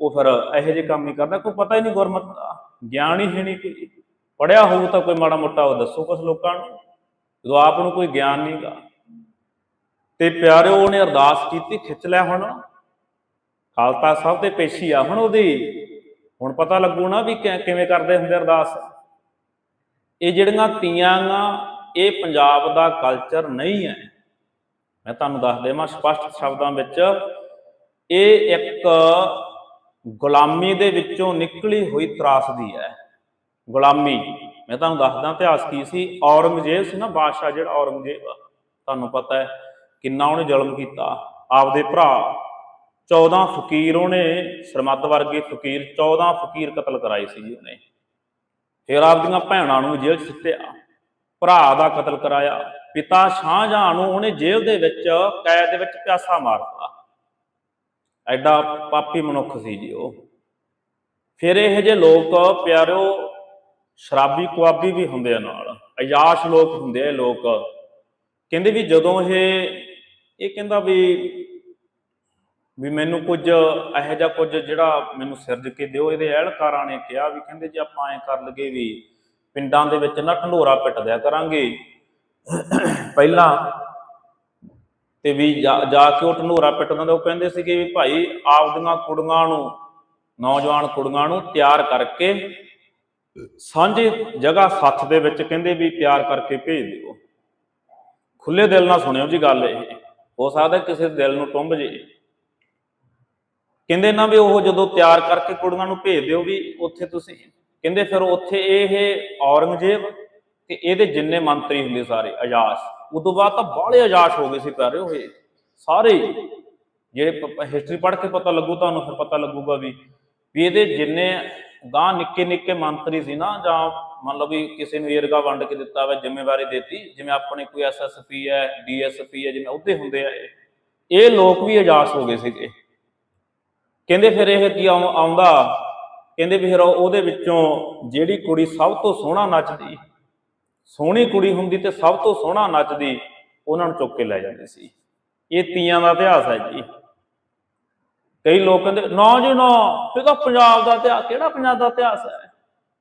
ਉਹ ਫਿਰ ਇਹੋ ਜਿਹੇ ਕੰਮ ਹੀ ਕਰਦਾ, ਕੋਈ ਪਤਾ ਹੀ ਨਹੀਂ ਗੁਰਮਤ ਦਾ, ਗਿਆਨ ਹੀ ਹੈ ਨਹੀਂ ਕੋਈ। ਪੜਿਆ ਹੋਊ ਤਾਂ ਕੋਈ ਮਾੜਾ ਮੋਟਾ ਉਹ ਦੱਸੋ ਕੁਛ ਲੋਕਾਂ ਨੂੰ, ਜਦੋਂ ਆਪ ਨੂੰ ਕੋਈ ਗਿਆਨ ਨਹੀਂਗਾ ਤੇ ਪਿਆਰਿਓ, ਉਹਨੇ ਅਰਦਾਸ ਕੀਤੀ, ਖਿੱਚ ਲਿਆ ਹੁਣ। ਖਾਲਤਾ ਸਾਹਿਬ ਤੇ ਪੇਸ਼ੀ ਆ ਹੁਣ ਉਹਦੀ। ਹੁਣ ਪਤਾ ਲੱਗੂ ਨਾ ਵੀ ਕਿਵੇਂ ਕਰਦੇ ਹੁੰਦੇ ਅਰਦਾਸ। ਇਹ ਜਿਹੜੀਆਂ ਤੀਆਂ ਗਾ, ਇਹ ਪੰਜਾਬ ਦਾ ਕਲਚਰ ਨਹੀਂ ਹੈ। ਮੈਂ ਤੁਹਾਨੂੰ ਦੱਸ ਦੇਵਾਂ ਸਪਸ਼ਟ ਸ਼ਬਦਾਂ ਵਿੱਚ, ਇਹ ਇੱਕ ਗੁਲਾਮੀ ਦੇ ਵਿੱਚੋਂ ਨਿਕਲੀ ਹੋਈ ਤਰਾਸਦੀ ਹੈ। ਗੁਲਾਮੀ, ਮੈਂ ਤੁਹਾਨੂੰ ਦੱਸਦਾ ਇਤਿਹਾਸ ਕੀ ਸੀ? ਔਰੰਗਜ਼ੇਬ ਸੀ ਨਾ ਬਾਦਸ਼ਾਹ ਜਿਹੜਾ ਔਰੰਗਜ਼ੇਬ ਤੁਹਾਨੂੰ ਪਤਾ ਹੈ ਕਿੰਨਾ ਉਹਨੇ ਜ਼ੁਲਮ ਕੀਤਾ। ਆਪਦੇ ਭਰਾ 14 ਫਕੀਰ ਉਹਨੇ, ਸਰਮੱਦ ਵਰਗੇ ਫਕੀਰ 14 ਫਕੀਰ ਕਤਲ ਕਰਾਏ ਸੀ ਜੀ ਉਹਨੇ। ਫਿਰ ਆਪਦੀਆਂ ਭੈਣਾਂ ਨੂੰ ਜੇਲ੍ਹ 'ਚ ਸਿੱਟਿਆ, ਭਰਾ ਦਾ ਕਤਲ ਕਰਾਇਆ, ਪਿਤਾ ਸ਼ਾਹਜਹਾਂ ਨੂੰ ਉਹਨੇ ਜੇਲ੍ਹ ਦੇ ਵਿੱਚ, ਕੈਦ ਦੇ ਵਿੱਚ ਪਿਆਸਾ ਮਾਰਤਾ। ਐਡਾ ਪਾਪੀ ਮਨੁੱਖ ਸੀ ਜੀ ਉਹ। ਫਿਰ ਇਹ ਜੇ ਲੋਕ ਪਿਆਰਿਓ ਸ਼ਰਾਬੀ ਕੁਆਬੀ ਵੀ ਹੁੰਦੇ ਆ ਨਾਲ, ਅਯਾਸ਼ ਲੋਕ ਹੁੰਦੇ ਆ ਲੋਕ। ਕਹਿੰਦੇ ਵੀ ਜਦੋਂ ਇਹ ਇਹ ਕਹਿੰਦਾ ਵੀ ਵੀ ਮੈਨੂੰ ਕੁਝ ਇਹੋ ਜਿਹਾ ਕੁਝ ਜਿਹੜਾ ਮੈਨੂੰ ਸਿਰਜ ਕੇ ਦਿਓ, ਇਹਦੇ ਅਹਿਲਕਾਰਾਂ ਨੇ ਕਿਹਾ ਵੀ ਕਹਿੰਦੇ ਜੇ ਆਪਾਂ ਐਂ ਕਰ ਲਗੇ ਵੀ ਪਿੰਡਾਂ ਦੇ ਵਿੱਚ ਨਾ ਢੰਡੋਰਾ ਪਿੱਟ ਦਿਆ ਕਰਾਂਗੇ। ਪਹਿਲਾਂ ਤੇ ਵੀ ਜਾ ਜਾ ਕੇ ਉਹ ਢੰਡੋਰਾ ਪਿੱਟ ਦਿੰਦੇ ਉਹ ਕਹਿੰਦੇ ਸੀਗੇ ਵੀ ਭਾਈ ਆਪਦੀਆਂ ਕੁੜੀਆਂ ਨੂੰ, ਨੌਜਵਾਨ ਕੁੜੀਆਂ ਨੂੰ ਤਿਆਰ ਕਰਕੇ ਸਾਂਝੀ ਜਗ੍ਹਾ ਸੱਥ ਦੇ ਵਿੱਚ ਕਹਿੰਦੇ ਵੀ ਤਿਆਰ ਕਰਕੇ ਭੇਜ ਦਿਓ। ਖੁੱਲੇ ਦਿਲ ਨਾਲ ਸੁਣਿਓ ਜੀ ਗੱਲ ਇਹ। ਹੋ ਸਕਦਾ ਕਿਸੇ ਦਿਲ ਨੂੰ ਟੁੰਬ ਜੇ। ਕਹਿੰਦੇ ਨਾ ਵੀ ਉਹ ਜਦੋਂ ਤਿਆਰ ਕਰਕੇ ਕੁੜੀਆਂ ਨੂੰ ਭੇਜ ਦਿਓ ਵੀ ਉੱਥੇ ਤੁਸੀਂ, ਕਹਿੰਦੇ ਫਿਰ ਉੱਥੇ ਇਹ ਔਰੰਗਜ਼ੇਬ ਤੇ ਇਹਦੇ ਜਿੰਨੇ ਮੰਤਰੀ ਹੁੰਦੇ ਸਾਰੇ ਅਜਾਸ਼ ਉਦੋਂ ਬਾਅਦ ਤਾਂ ਬਾਹਲੇ ਅਜਾਸ਼ ਹੋ ਗਏ ਸੀ ਪਿਆਰੇ ਹੋਏ ਸਾਰੇ ਜਿਹੜੇ ਹਿਸਟਰੀ ਪੜ੍ਹ ਕੇ ਪਤਾ ਲੱਗੂ ਤੁਹਾਨੂੰ, ਫਿਰ ਪਤਾ ਲੱਗੂਗਾ ਵੀ ਵੀ ਇਹਦੇ ਜਿੰਨੇ ਗਾਂ ਨਿੱਕੇ ਨਿੱਕੇ ਮੰਤਰੀ ਸੀ ਨਾ, ਜਾਂ ਮੰਨ ਲਓ ਵੀ ਕਿਸੇ ਨੂੰ ਏਰਗਾ ਵੰਡ ਕੇ ਦਿੱਤਾ ਵਾ, ਜ਼ਿੰਮੇਵਾਰੀ ਦਿੱਤੀ, ਜਿਵੇਂ ਆਪਣੇ ਕੋਈ ਐਸਐਸਪੀ ਹੈ ਡੀਐਸਪੀ ਹੈ, ਜਿਵੇਂ ਉਹਦੇ ਹੁੰਦੇ ਆ ਇਹ। ਇਹ ਲੋਕ ਵੀ ਅਜਾਸ ਹੋ ਗਏ ਸੀਗੇ। ਕਹਿੰਦੇ ਫਿਰ ਇਹ ਕੀ ਆਉਂ- ਆਉਂਦਾ? ਕਹਿੰਦੇ ਵੀ ਫਿਰ ਉਹ- ਉਹਦੇ ਵਿੱਚੋਂ ਜਿਹੜੀ ਕੁੜੀ ਸਭ ਤੋਂ ਸੋਹਣਾ ਨੱਚਦੀ, ਸੋਹਣੀ ਕੁੜੀ ਹੁੰਦੀ ਤੇ ਸਭ ਤੋਂ ਸੋਹਣਾ ਨੱਚਦੀ, ਉਹਨਾਂ ਨੂੰ ਚੁੱਕ ਕੇ ਲੈ ਜਾਂਦੇ ਸੀ। ਇਹ ਤੀਆਂ ਦਾ ਇਤਿਹਾਸ ਹੈ ਜੀ। ਕਈ ਲੋਕ ਕਹਿੰਦੇ, ਨਾ ਜੀ, ਨਾ, ਇਹ ਤਾਂ ਪੰਜਾਬ ਦਾ ਇਤਿਹਾਸ ਕਿਹੜਾ ਪੰਜਾਬ ਦਾ ਇਤਿਹਾਸ ਹੈ?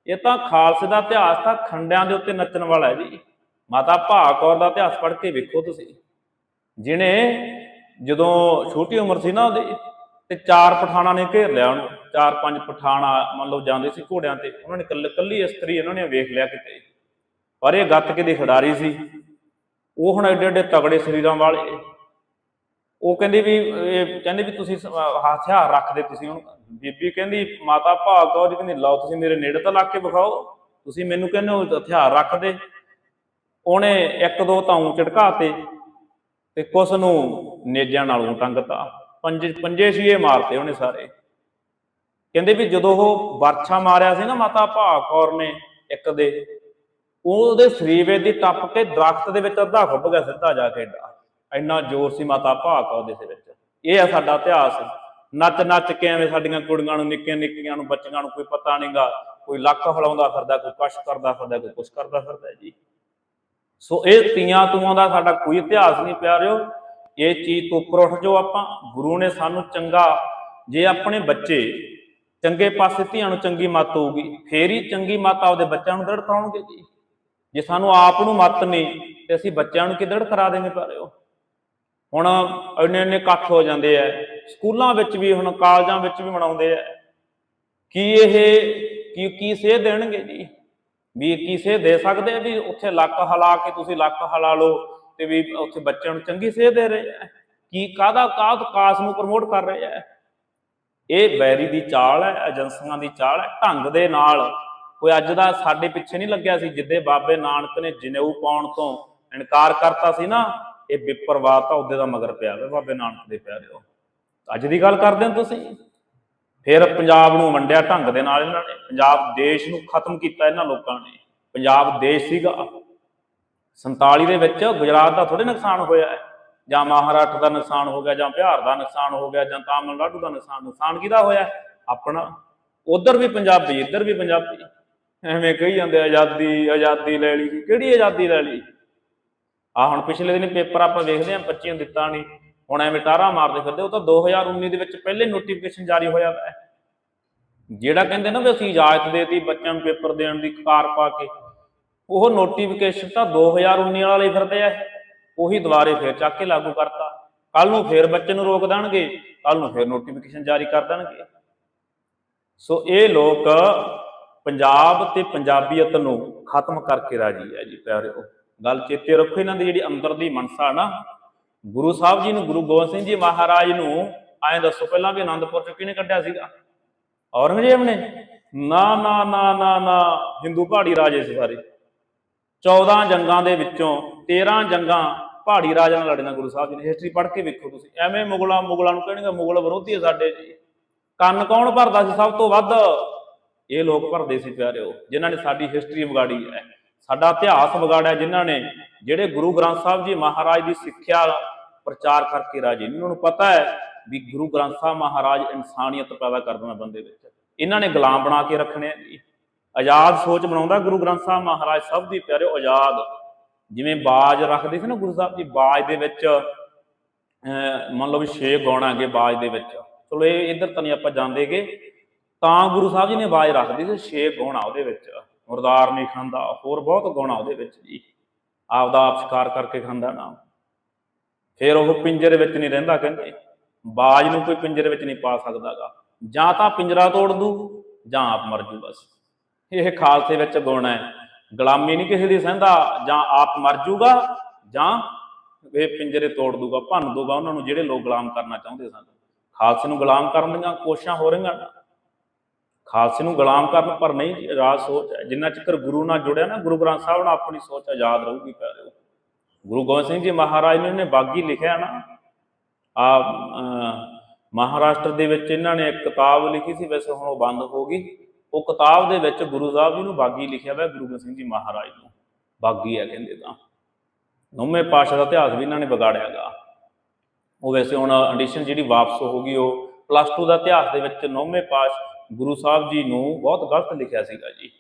ਇਹ ਤਾਂ ਖਾਲਸੇ ਦਾ ਇਤਿਹਾਸ ਤਾਂ ਖੰਡਿਆਂ ਦੇ ਉੱਤੇ ਨੱਚਣ ਵਾਲਾ ਹੈ ਜੀ। ਮਾਤਾ ਭਾਗ ਕੌਰ ਦਾ ਇਤਿਹਾਸ ਪੜ੍ਹ ਕੇ ਵੇਖੋ ਤੁਸੀਂ। ਜਿਹਨੇ ਜਦੋਂ ਛੋਟੀ ਉਮਰ ਸੀ ਨਾ ਉਹਦੀ ਤੇ ਚਾਰ ਪਠਾਣਾ ਨੇ ਘੇਰ ਲਿਆ ਉਹਨੂੰ। ਚਾਰ ਪੰਜ ਪਠਾਣਾ ਮੰਨ ਲਓ ਜਾਂਦੇ ਸੀ ਘੋੜਿਆਂ ਤੇ, ਉਹਨਾਂ ਨੇ ਕੱਲ ਕੱਲੀ ਇਸਤਰੀ ਇਹਨਾਂ ਨੇ ਵੇਖ ਲਿਆ ਕਿਤੇ। ਪਰ ਇਹ ਗੱਤਕੇ ਦੇ ਖਿਡਾਰੀ ਸੀ। ਉਹ ਹੁਣ ਐਡੇ ਐਡੇ ਤਗੜੇ ਸਰੀਰਾਂ ਵਾਲੇ। ਉਹ ਕਹਿੰਦੀ ਵੀ, ਇਹ ਕਹਿੰਦੇ ਵੀ ਤੁਸੀਂ ਹਥਿਆਰ ਰੱਖਦੇ ਤੁਸੀਂ ਹੁਣ। ਬੀਬੀ ਕਹਿੰਦੀ, ਮਾਤਾ ਭਾਗ ਕੌਰ ਜੀ। ਕਹਿੰਦੀ, ਲਓ ਤੁਸੀਂ ਮੇਰੇ ਨੇੜੇ ਤਾਂ ਲਾ ਕੇ ਵਿਖਾਓ। ਤੁਸੀਂ ਮੈਨੂੰ ਕਹਿੰਦੇ ਹੋ ਹਥਿਆਰ ਰੱਖਦੇ ਉਹਨੇ ਇੱਕ ਦੋ ਤਾਉ ਝਟਕਾਤੇ ਤੇ ਕੁਛ ਨੂੰ ਨੇਜਿਆਂ ਨਾਲੋਂ ਟੰਗਤਾ। ਪੰਜੇ ਪੰਜੇ ਛੀਏ ਮਾਰਤੇ ਉਹਨੇ ਸਾਰੇ। ਕਹਿੰਦੇ ਵੀ ਜਦੋਂ ਉਹ ਵਰਛਾ ਮਾਰਿਆ ਸੀ ਨਾ ਮਾਤਾ ਭਾਗ ਕੌਰ ਨੇ ਇੱਕ ਦੇ, ਉਹਦੇ ਸਰੀਰ ਦੀ ਟੱਪ ਕੇ ਦਰਖਤ ਦੇ ਵਿੱਚ ਅੱਧਾ ਖੁੱਭ ਗਿਆ ਸਿੱਧਾ ਜਾ ਕੇ ਇੰਨਾ ਜ਼ੋਰ ਸੀ ਮਾਤਾ ਭਾਗ ਕੌਰ ਦੇ ਵਿੱਚ। ਇਹ ਆ ਸਾਡਾ ਇਤਿਹਾਸ। ਨੱਚ ਨੱਚ ਕੇ ਐਵੇਂ ਸਾਡੀਆਂ ਕੁੜੀਆਂ ਨੂੰ ਨਿੱਕੀਆਂ ਨਿੱਕੀਆਂ ਨੂੰ, ਬੱਚੀਆਂ ਨੂੰ ਕੋਈ ਪਤਾ ਨਹੀਂਗਾ ਕੋਈ ਲੱਕ ਫਲਾਉਂਦਾ ਫਿਰਦਾ, ਕੋਈ ਕਸ਼ ਕਰਦਾ ਫਿਰਦਾ, ਕੋਈ ਕੁਛ ਕਰਦਾ ਫਿਰਦਾ ਜੀ। ਸੋ ਇਹ ਤੀਆਂ ਤੂਆਂ ਦਾ ਸਾਡਾ ਕੋਈ ਇਤਿਹਾਸ ਨਹੀਂ ਪਿਆਰਿਓ ਇਹ ਚੀਜ਼ ਤੋਂ ਉੱਪਰ ਉੱਠ ਜਾਓ ਆਪਾਂ। ਗੁਰੂ ਨੇ ਸਾਨੂੰ ਚੰਗਾ, ਜੇ ਆਪਣੇ ਬੱਚੇ ਚੰਗੇ ਪਾਸੇ ਧੀਆਂ ਨੂੰ ਚੰਗੀ ਮੱਤ ਹੋਊਗੀ, ਫੇਰ ਹੀ ਚੰਗੀ ਮੱਤ ਆਪਦੇ ਬੱਚਿਆਂ ਨੂੰ ਦ੍ਰਿੜ ਕਰਾਉਣਗੇ ਜੀ। ਜੇ ਸਾਨੂੰ ਆਪ ਨੂੰ ਮੱਤ ਨਹੀਂ, ਤੇ ਅਸੀਂ ਬੱਚਿਆਂ ਨੂੰ ਕਿੱਦੜ ਕਰਾ ਦੇਂਗੇ ਪਿਆਰਿਓ? ਹੁਣ ਇੰਨੇ ਇੰਨੇ ਇਕੱਠ ਹੋ ਜਾਂਦੇ ਆ ਸਕੂਲਾਂ ਵਿੱਚ ਵੀ, ਹੁਣ ਕਾਲਜਾਂ ਵਿੱਚ ਵੀ ਮਨਾਉਂਦੇ ਆ ਕੀ ਇਹ, ਕੀ ਕੀ ਸੇਧ ਦੇਣਗੇ ਜੀ? ਵੀ ਕੀ ਸੇਧ ਦੇ ਸਕਦੇ ਵੀ ਉੱਥੇ ਲੱਕ ਹਲਾ ਕੇ ਤੁਸੀਂ ਲੱਕ ਹਲਾ ਲਓ ਤੇ ਵੀ ਉੱਥੇ ਬੱਚਿਆਂ ਨੂੰ ਚੰਗੀ ਸੇਧ ਦੇ ਰਹੇ ਆ। ਕੀ ਕਾਹਦਾ ਕਾਹਤ ਕਾਸ ਨੂੰ ਪ੍ਰਮੋਟ ਕਰ ਰਹੇ ਆ। ਇਹ ਬੈਰੀ ਦੀ ਚਾਲ ਹੈ, ਏਜੰਸੀਆਂ ਦੀ ਚਾਲ ਹੈ। ਢੰਗ ਦੇ ਨਾਲ ਕੋਈ ਅੱਜ ਦਾ ਸਾਡੇ ਪਿੱਛੇ ਨਹੀਂ ਲੱਗਿਆ ਸੀ, ਜਿੱਦੇ ਬਾਬੇ ਨਾਨਕ ਨੇ ਜਨੇਊ ਪਾਉਣ ਤੋਂ ਇਨਕਾਰ ਕਰਤਾ ਸੀ ਨਾ, ਇਹ ਵਿਪਰਵਾਦ ਤਾਂ ਉਹਦੇ ਦਾ ਮਗਰ ਪਿਆ ਵੇ, ਬਾਬੇ ਨਾਨਕ ਦੇ ਪਿਆਰਿਓ ਅੱਜ ਦੀ ਗੱਲ ਕਰਦੇ ਹੋ ਤੁਸੀਂ। ਫਿਰ ਪੰਜਾਬ ਨੂੰ ਵੰਡਿਆ ਢੰਗ ਦੇ ਨਾਲ ਇਹਨਾਂ ਨੇ। ਪੰਜਾਬ ਦੇਸ਼ ਨੂੰ ਖਤਮ ਕੀਤਾ ਇਹਨਾਂ ਲੋਕਾਂ ਨੇ। ਪੰਜਾਬ ਦੇਸ਼ ਸੀਗਾ। 47 ਦੇ ਵਿੱਚ ਗੁਜਰਾਤ ਦਾ ਥੋੜੇ ਨੁਕਸਾਨ ਹੋਇਆ ਹੈ। ਜਾਂ ਮਹਾਰਾਸ਼ਟਰ ਦਾ ਨੁਕਸਾਨ ਹੋ ਗਿਆ ਜਾਂ ਬਿਹਾਰ ਦਾ ਨੁਕਸਾਨ ਹੋ ਗਿਆ ਜਾਂ ਤਾਮਿਲਨਾਡੂ ਦਾ ਨੁਕਸਾਨ ਨੁਕਸਾਨ ਕਿਹਦਾ ਹੋਇਆ ਆਪਣਾ ਉਧਰ ਵੀ ਪੰਜਾਬੀ, ਇੱਧਰ ਵੀ ਪੰਜਾਬੀ। ਐਵੇਂ ਕਹੀ ਜਾਂਦੇ ਆਜ਼ਾਦੀ ਆਜ਼ਾਦੀ ਲੈ ਲਈ। ਕਿਹੜੀ ਆਜ਼ਾਦੀ ਲੈ ਲਈ? ਆ ਹੁਣ ਪਿਛਲੇ ਦਿਨ ਪੇਪਰ ਆਪਾਂ ਵੇਖਦੇ ਆਂ ਬੱਚਿਆਂ ਨੂੰ ਦਿੱਤਾ ਨਹੀਂ ਹੁਣ ਐਵੇਂ ਟਾਰਾ ਮਾਰਦੇ ਫਿਰਦੇ, ਉਹ ਤਾਂ 2019 ਦੇ ਵਿੱਚ ਪਹਿਲੇ ਨੋਟੀਫਿਕੇਸ਼ਨ ਜਾਰੀ ਹੋਇਆ ਹੈ। ਜਿਹੜਾ ਕਹਿੰਦੇ ਨਾ ਵੀ ਅਸੀਂ ਇਜਾਜ਼ਤ ਦੇਤੀ ਬੱਚਿਆਂ ਨੂੰ ਪੇਪਰ ਦੇਣ ਦੀ ਕਾਰ ਪਾ ਕੇ। ਉਹ ਨੋਟੀਫਿਕੇਸ਼ਨ ਤਾਂ 2019 ਵਾਲਾ ਹੀ ਫਿਰਦੇ ਆ ਉਹੀ ਦੁਬਾਰੇ ਫੇਰ ਚੱਕ ਕੇ ਲਾਗੂ ਕਰਤਾ। ਕੱਲ ਨੂੰ ਫੇਰ ਬੱਚੇ ਨੂੰ ਰੋਕ ਦੇਣਗੇ ਕੱਲ ਨੂੰ ਫੇਰ ਨੋਟੀਫਿਕੇਸ਼ਨ ਜਾਰੀ ਕਰ ਦੇਣਗੇ। ਸੋ ਇਹ ਲੋਕ ਪੰਜਾਬ ਤੇ ਪੰਜਾਬੀਅਤ ਨੂੰ ਖਤਮ ਕਰਕੇ ਰਾਜੀ ਹੈ ਜੀ ਪਿਆਰਿਓ। ਗੱਲ ਚੇਤੇ ਰੱਖੋ, ਇਹਨਾਂ ਦੀ ਜਿਹੜੀ ਅੰਦਰ ਦੀ ਮਨਸਾ ਨਾ, ਗੁਰੂ ਸਾਹਿਬ ਜੀ ਨੂੰ, ਗੁਰੂ ਗੋਬਿੰਦ ਸਿੰਘ ਜੀ ਮਹਾਰਾਜ ਨੂੰ ਐਂ ਦੱਸੋ ਪਹਿਲਾਂ ਵੀ ਆਨੰਦਪੁਰ ਚ ਕਿਹਨੇ ਕੱਢਿਆ ਸੀਗਾ? ਔਰੰਗਜ਼ੇਬ ਨੇ? ਨਾ ਨਾ ਨਾ ਨਾ ਨਾ, ਹਿੰਦੂ ਪਹਾੜੀ ਰਾਜੇ ਸੀ ਸਾਰੇ। 14 ਜੰਗਾਂ ਦੇ ਵਿੱਚੋਂ 13 ਜੰਗਾਂ ਪਹਾੜੀ ਰਾਜਿਆਂ ਨਾਲ ਲੜੀਆਂ, ਗੁਰੂ ਸਾਹਿਬ ਜੀ ਨੇ ਹਿਸਟਰੀ ਪੜ੍ਹ ਕੇ ਵੇਖੋ ਤੁਸੀਂ। ਐਵੇਂ ਮੁਗਲਾਂ ਮੁਗਲਾਂ ਨੂੰ ਕਹਿਣਗੇ ਮੁਗਲ ਵਿਰੋਧੀ ਹੈ ਸਾਡੇ ਜੀ? ਕੰਨ ਕੌਣ ਭਰਦਾ ਸੀ ਸਭ ਤੋਂ ਵੱਧ? ਇਹ ਲੋਕ ਭਰਦੇ ਸੀ ਪਿਆਰਿਓ, ਜਿਨ੍ਹਾਂ ਨੇ ਸਾਡੀ ਹਿਸਟਰੀ ਵਿਗਾੜੀ ਹੈ। ਸਾਡਾ ਇਤਿਹਾਸ ਵਿਗਾੜਿਆ ਜਿਨ੍ਹਾਂ ਨੇ, ਜਿਹੜੇ ਗੁਰੂ ਗ੍ਰੰਥ ਸਾਹਿਬ ਜੀ ਮਹਾਰਾਜ ਦੀ ਸਿੱਖਿਆ ਪ੍ਰਚਾਰ ਕਰਕੇ ਰਾਜੇ ਨੇ। ਇਹਨਾਂ ਨੂੰ ਪਤਾ ਹੈ ਵੀ ਗੁਰੂ ਗ੍ਰੰਥ ਸਾਹਿਬ ਮਹਾਰਾਜ ਇਨਸਾਨੀਅਤ ਪੈਦਾ ਕਰ ਦੇਣਾ ਬੰਦੇ ਵਿੱਚ। ਇਹਨਾਂ ਨੇ ਗੁਲਾਮ ਬਣਾ ਕੇ ਰੱਖਣੇ ਆਜ਼ਾਦ ਸੋਚ ਬਣਾਉਂਦਾ ਗੁਰੂ ਗ੍ਰੰਥ ਸਾਹਿਬ ਮਹਾਰਾਜ ਸਭ ਦੀ ਪਿਆਰੇ ਆਜ਼ਾਦ। ਜਿਵੇਂ ਬਾਜ ਰੱਖਦੇ ਸੀ ਨਾ ਗੁਰੂ ਸਾਹਿਬ ਜੀ ਬਾਜ ਦੇ ਵਿੱਚ, ਅਹ ਮੰਨ ਲਓ ਵੀ ਛੇ ਗੁਣ ਹੈਗੇ ਬਾਜ ਦੇ ਵਿੱਚ। ਚਲੋ ਇਹ ਇੱਧਰ ਤਾਂ ਨਹੀਂ ਆਪਾਂ ਜਾਂਦੇਗੇ ਤਾਂ ਗੁਰੂ ਸਾਹਿਬ ਜੀ ਨੇ ਬਾਜ ਰੱਖਦੇ ਸੀ ਛੇ ਗਾਉਣਾ ਉਹਦੇ ਵਿੱਚ। ਮੁਰਦਾਰ ਨਹੀਂ ਖਾਂਦਾ, ਹੋਰ ਬਹੁਤ ਗਾਉਣਾ ਉਹਦੇ ਵਿੱਚ ਜੀ। ਆਪਦਾ ਆਪ ਸ਼ਿਕਾਰ ਕਰਕੇ ਖਾਂਦਾ ਨਾ। ਫਿਰ ਉਹ ਪਿੰਜਰੇ ਵਿੱਚ ਨਹੀਂ ਰਹਿੰਦਾ ਕਹਿੰਦੇ। ਬਾਜ ਨੂੰ ਕੋਈ ਪਿੰਜਰੇ ਵਿੱਚ ਨਹੀਂ ਪਾ ਸਕਦਾਗਾ। ਜਾਂ ਤਾਂ ਪਿੰਜਰਾ ਤੋੜ ਦੂ, ਜਾਂ ਆਪ ਮਰ ਜੂ ਬਸ। ਇਹ ਖਾਲਸੇ ਵਿੱਚ ਗੁਣ ਹੈ। ਗੁਲਾਮੀ ਨਹੀਂ ਕਿਸੇ ਦੀ ਸਹਿੰਦਾ, ਜਾਂ ਆਪ ਮਰ ਜੂਗਾ, ਜਾਂ ਇਹ ਪਿੰਜਰੇ ਤੋੜ ਦੂਗਾ, ਭੰਨ ਦੂਗਾ, ਉਹਨਾਂ ਨੂੰ ਜਿਹੜੇ ਲੋਕ ਗੁਲਾਮ ਕਰਨਾ ਚਾਹੁੰਦੇ ਸਨ। ਖਾਲਸੇ ਨੂੰ ਗੁਲਾਮ ਕਰਨ ਦੀਆਂ ਕੋਸ਼ਿਸ਼ਾਂ ਹੋ ਰਹੀਆਂ ਖਾਲਸੇ ਨੂੰ ਗੁਲਾਮ ਕਰਨ, ਪਰ ਨਹੀਂ ਰਾਜ ਸੋਚ ਹੈ। ਜਿੰਨਾ ਚਿਰ ਗੁਰੂ ਨਾਲ ਜੁੜਿਆ ਨਾ, ਗੁਰੂ ਗ੍ਰੰਥ ਸਾਹਿਬ ਨਾਲ ਆਪਣੀ ਸੋਚ ਆਜ਼ਾਦ ਰਹੂਗੀ ਪਿਆਰਿਓ ਗੁਰੂ ਗੋਬਿੰਦ ਸਿੰਘ ਜੀ ਮਹਾਰਾਜ ਨੇ ਇਹਨੇ ਬਾਗੀ ਲਿਖਿਆ ਨਾ। ਆ ਮਹਾਰਾਸ਼ਟਰ ਦੇ ਵਿੱਚ ਇਹਨਾਂ ਨੇ ਇੱਕ ਕਿਤਾਬ ਲਿਖੀ ਸੀ, ਵੈਸੇ ਹੁਣ ਉਹ ਬੰਦ ਹੋ ਗਈ। ਉਹ ਕਿਤਾਬ ਦੇ ਵਿੱਚ ਗੁਰੂ ਸਾਹਿਬ ਜੀ ਨੂੰ ਬਾਗੀ ਲਿਖਿਆ ਹੋਇਆ ਗੁਰੂ ਗੋਬਿੰਦ ਸਿੰਘ ਜੀ ਮਹਾਰਾਜ ਨੂੰ। ਬਾਗੀ ਆ ਕਹਿੰਦੇ ਤਾਂ। ਨੌਵੇਂ ਪਾਸ਼ਾ ਦਾ ਇਤਿਹਾਸ ਵੀ ਇਹਨਾਂ ਨੇ ਵਿਗਾੜਿਆਗਾ ਉਹ ਵੈਸੇ ਹੁਣ ਐਡੀਸ਼ਨ ਜਿਹੜੀ ਵਾਪਸ ਹੋ ਗਈ, ਉਹ ਪਲੱਸ 2 ਦਾ ਇਤਿਹਾਸ ਦੇ ਵਿੱਚ ਨੌਵੇਂ ਪਾਸ਼ ਗੁਰੂ ਸਾਹਿਬ ਜੀ ਨੂੰ ਬਹੁਤ ਗਲਤ ਲਿਖਿਆ ਸੀਗਾ ਜੀ।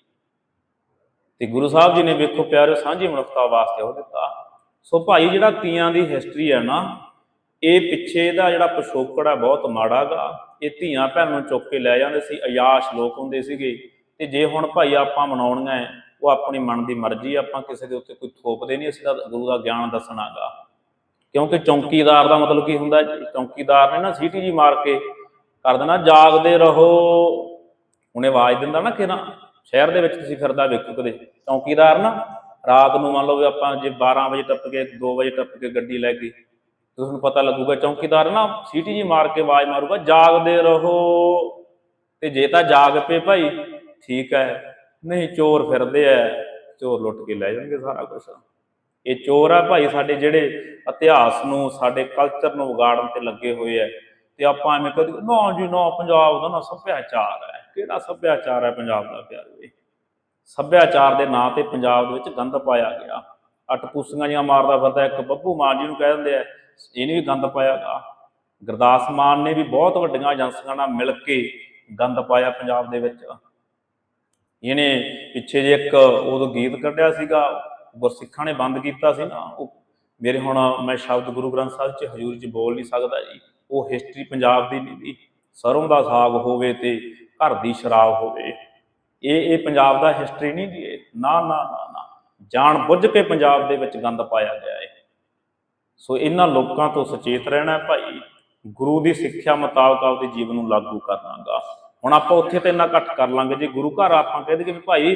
ਤੇ ਗੁਰੂ ਸਾਹਿਬ ਜੀ ਨੇ ਵੇਖੋ ਪਿਆਰੇ ਸਾਂਝੀ ਮਨੁੱਖਤਾ ਵਾਸਤੇ ਉਹ ਦਿੱਤਾ। ਸੋ ਭਾਈ, ਜਿਹੜਾ ਤੀਆਂ ਦੀ ਹਿਸਟਰੀ ਹੈ ਨਾ, ਇਹ ਪਿੱਛੇ ਦਾ ਜਿਹੜਾ ਪਿਛੋਕੜ ਹੈ ਬਹੁਤ ਮਾੜਾਗਾ ਇਹ ਧੀਆਂ ਭੈਣ ਨੂੰ ਚੁੱਕ ਕੇ ਲੈ ਜਾਂਦੇ ਸੀ, ਅਯਾਸ਼ ਲੋਕ ਹੁੰਦੇ ਸੀਗੇ। ਤੇ ਜੇ ਹੁਣ ਭਾਈ ਆਪਾਂ ਮਨਾਉਣੀਆਂ ਹੈ ਉਹ ਆਪਣੀ ਮਨ ਦੀ ਮਰਜ਼ੀ ਆਪਾਂ ਕਿਸੇ ਦੇ ਉੱਤੇ ਕੋਈ ਥੋਪਦੇ ਨਹੀਂ, ਅਸੀਂ ਤਾਂ ਗੁਰੂ ਦਾ ਗਿਆਨ ਦੱਸਣਾਗਾ। ਕਿਉਂਕਿ ਚੌਂਕੀਦਾਰ ਦਾ ਮਤਲਬ ਕੀ ਹੁੰਦਾ? ਜੀ? ਚੌਂਕੀਦਾਰ ਨੇ ਨਾ ਸੀਟੀ ਜੀ ਮਾਰ ਕੇ ਕਰ ਦੇਣਾ, ਜਾਗਦੇ ਰਹੋ। ਉਹਨੇ ਆਵਾਜ਼ ਦਿੰਦਾ ਨਾ ਕਿ ਨਾ, ਸ਼ਹਿਰ ਦੇ ਵਿੱਚ ਤੁਸੀਂ ਫਿਰਦਾ ਵੇਖੋ ਕਦੇ। ਚੌਂਕੀਦਾਰ ਨਾ, ਰਾਤ ਨੂੰ ਮੰਨ ਲਓ ਵੀ ਆਪਾਂ ਜੇ 12 ਵਜੇ ਟੱਪ ਕੇ 2 ਵਜੇ ਟੱਪ ਕੇ ਗੱਡੀ ਲੈ ਗਏ ਤੁਹਾਨੂੰ ਪਤਾ ਲੱਗੂਗਾ ਚੌਕੀਦਾਰ ਨਾ ਸੀਟੀ ਜੀ ਮਾਰ ਕੇ ਆਵਾਜ਼ ਮਾਰੂਗਾ, ਜਾਗਦੇ ਰਹੋ। ਤੇ ਜੇ ਤਾਂ ਜਾਗ ਪਏ ਭਾਈ, ਠੀਕ ਹੈ। ਨਹੀਂ ਚੋਰ ਫਿਰਦੇ ਐ, ਚੋਰ ਲੁੱਟ ਕੇ ਲੈ ਜਾਣਗੇ ਸਾਰਾ ਕੁਝ ਇਹ ਚੋਰ ਆ ਭਾਈ ਸਾਡੇ ਜਿਹੜੇ ਇਤਿਹਾਸ ਨੂੰ, ਸਾਡੇ ਕਲਚਰ ਨੂੰ ਵਿਗਾੜਨ ਤੇ ਲੱਗੇ ਹੋਏ ਐ। ਤੇ ਆਪਾਂ ਐਵੇਂ ਕਦੀ, ਨਾ ਜੀ, ਨਾ ਪੰਜਾਬ ਦਾ ਨਾ ਸੱਭਿਆਚਾਰ ਹੈ ਕਿਹੜਾ ਸੱਭਿਆਚਾਰ ਹੈ ਪੰਜਾਬ ਦਾ ਪਿਆਰੇ ਸੱਭਿਆਚਾਰ ਦੇ ਨਾਂ ਤੇ ਪੰਜਾਬ ਦੇ ਵਿੱਚ ਗੰਦ ਪਾਇਆ ਗਿਆ। ਅਟਪੂਸੀਆਂ ਜੀਆਂ ਮਾਰਦਾ ਫਿਰਦਾ ਇੱਕ ਬੱਬੂ ਮਾਨ ਜੀ ਨੂੰ ਕਹਿ ਦਿੰਦੇ ਆ ਇਹਨੇ ਵੀ ਗੰਦ ਪਾਇਆਗਾ ਗੁਰਦਾਸ ਮਾਨ ਨੇ ਵੀ ਬਹੁਤ ਵੱਡੀਆਂ ਏਜੰਸੀਆਂ ਨਾਲ ਮਿਲ ਕੇ ਗੰਦ ਪਾਇਆ ਪੰਜਾਬ ਦੇ ਵਿੱਚ। ਇਹਨੇ ਪਿੱਛੇ ਜੇ ਇੱਕ ਉਦੋਂ ਗੀਤ ਕੱਢਿਆ ਸੀਗਾ, ਗੁਰਸਿੱਖਾਂ ਨੇ ਬੰਦ ਕੀਤਾ ਸੀ ਨਾ, ਉਹ ਮੇਰੇ ਹੁਣ ਮੈਂ ਸ਼ਬਦ ਗੁਰੂ ਗ੍ਰੰਥ ਸਾਹਿਬ 'ਚ ਹਜ਼ੂਰ 'ਚ ਬੋਲ ਨਹੀਂ ਸਕਦਾ ਜੀ। ਉਹ ਹਿਸਟਰੀ ਪੰਜਾਬ ਦੀ ਵੀ ਦੀ ਸਰੋਂ ਦਾ ਸਾਗ ਹੋਵੇ ਤੇ ਘਰ ਦੀ ਸ਼ਰਾਬ ਹੋਵੇ। ਇਹ ਇਹ ਪੰਜਾਬ ਦਾ ਹਿਸਟਰੀ ਨਹੀਂ ਜੀ ਇਹ। ਨਾ ਨਾ ਨਾ। ਜਾਣ ਬੁੱਝ ਕੇ ਪੰਜਾਬ ਦੇ ਵਿੱਚ ਗੰਦ ਪਾਇਆ ਗਿਆ ਸੋ ਇਹਨਾਂ ਲੋਕਾਂ ਤੋਂ ਸੁਚੇਤ ਰਹਿਣਾ ਭਾਈ। ਗੁਰੂ ਦੀ ਸਿੱਖਿਆ ਮੁਤਾਬਕ ਆਪਦੇ ਜੀਵਨ ਨੂੰ ਲਾਗੂ ਕਰਨਾਗਾ ਹੁਣ ਆਪਾਂ ਉੱਥੇ ਤੇ ਇੰਨਾ ਘੱਟ ਕਰ ਲਾਂਗੇ। ਜੇ ਗੁਰੂ ਘਰ ਆਪਾਂ ਕਹਿੰਦੇ ਕਿ ਵੀ ਭਾਈ,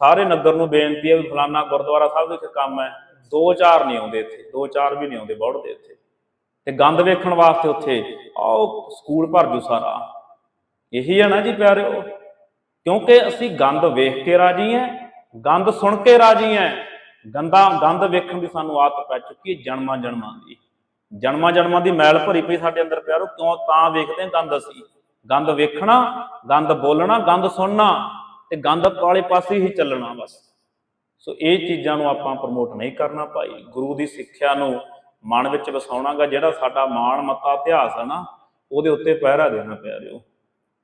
ਸਾਰੇ ਨਗਰ ਨੂੰ ਬੇਨਤੀ ਹੈ ਵੀ ਫਲਾਨਾ ਗੁਰਦੁਆਰਾ ਸਾਹਿਬ ਵਿੱਚ ਕੰਮ ਹੈ। ਦੋ ਚਾਰ ਨਹੀਂ ਆਉਂਦੇ ਇੱਥੇ, ਦੋ ਚਾਰ ਵੀ ਨਹੀਂ ਆਉਂਦੇ ਬੜਦੇ ਇੱਥੇ। ਤੇ ਗੰਦ ਵੇਖਣ ਵਾਸਤੇ ਉੱਥੇ ਆਓ ਸਕੂਲ ਭਰ ਜੂ ਸਾਰਾ। ਇਹੀ ਹੈ ਨਾ ਜੀ ਪਿਆਰਿਓ, ਕਿਉਂਕਿ ਅਸੀਂ ਗੰਦ ਵੇਖ ਕੇ ਰਾਜੀ ਹਾਂ, ਗੰਦ ਸੁਣ ਕੇ ਰਾਜੀ ਹਾਂ। ਗੰਦਾ ਗੰਦ ਵੇਖਣ ਦੀ ਸਾਨੂੰ ਆਦਤ ਪੈ ਚੁੱਕੀ ਹੈ ਜਨਮਾਂ ਜਨਮਾਂ ਦੀ। ਜਨਮਾਂ ਜਨਮਾਂ ਦੀ ਮੈਲ ਭਰੀ ਪਈ ਸਾਡੇ ਅੰਦਰ ਪਿਆਰੋ, ਕਿਉਂ? ਤਾਂ ਵੇਖਦੇ ਹਾਂ ਗੰਦ ਅਸੀਂ। ਗੰਦ ਵੇਖਣਾ ਗੰਦ ਬੋਲਣਾ ਗੰਦ ਸੁਣਨਾ ਤੇ ਗੰਦ ਵਾਲੇ ਪਾਸੇ ਹੀ ਚੱਲਣਾ ਬਸ। ਸੋ ਇਹ ਚੀਜ਼ਾਂ ਨੂੰ ਆਪਾਂ ਪ੍ਰਮੋਟ ਨਹੀਂ ਕਰਨਾ ਭਾਈ। ਗੁਰੂ ਦੀ ਸਿੱਖਿਆ ਨੂੰ ਮਨ ਵਿੱਚ ਵਸਾਉਣਾਗਾ ਜਿਹੜਾ ਸਾਡਾ ਮਾਣ, ਮੱਤਾ, ਇਤਿਹਾਸ ਹੈ ਨਾ, ਉਹਦੇ ਉੱਤੇ ਪਹਿਰਾ ਦੇਣਾ ਪੈ ਰਿਓ।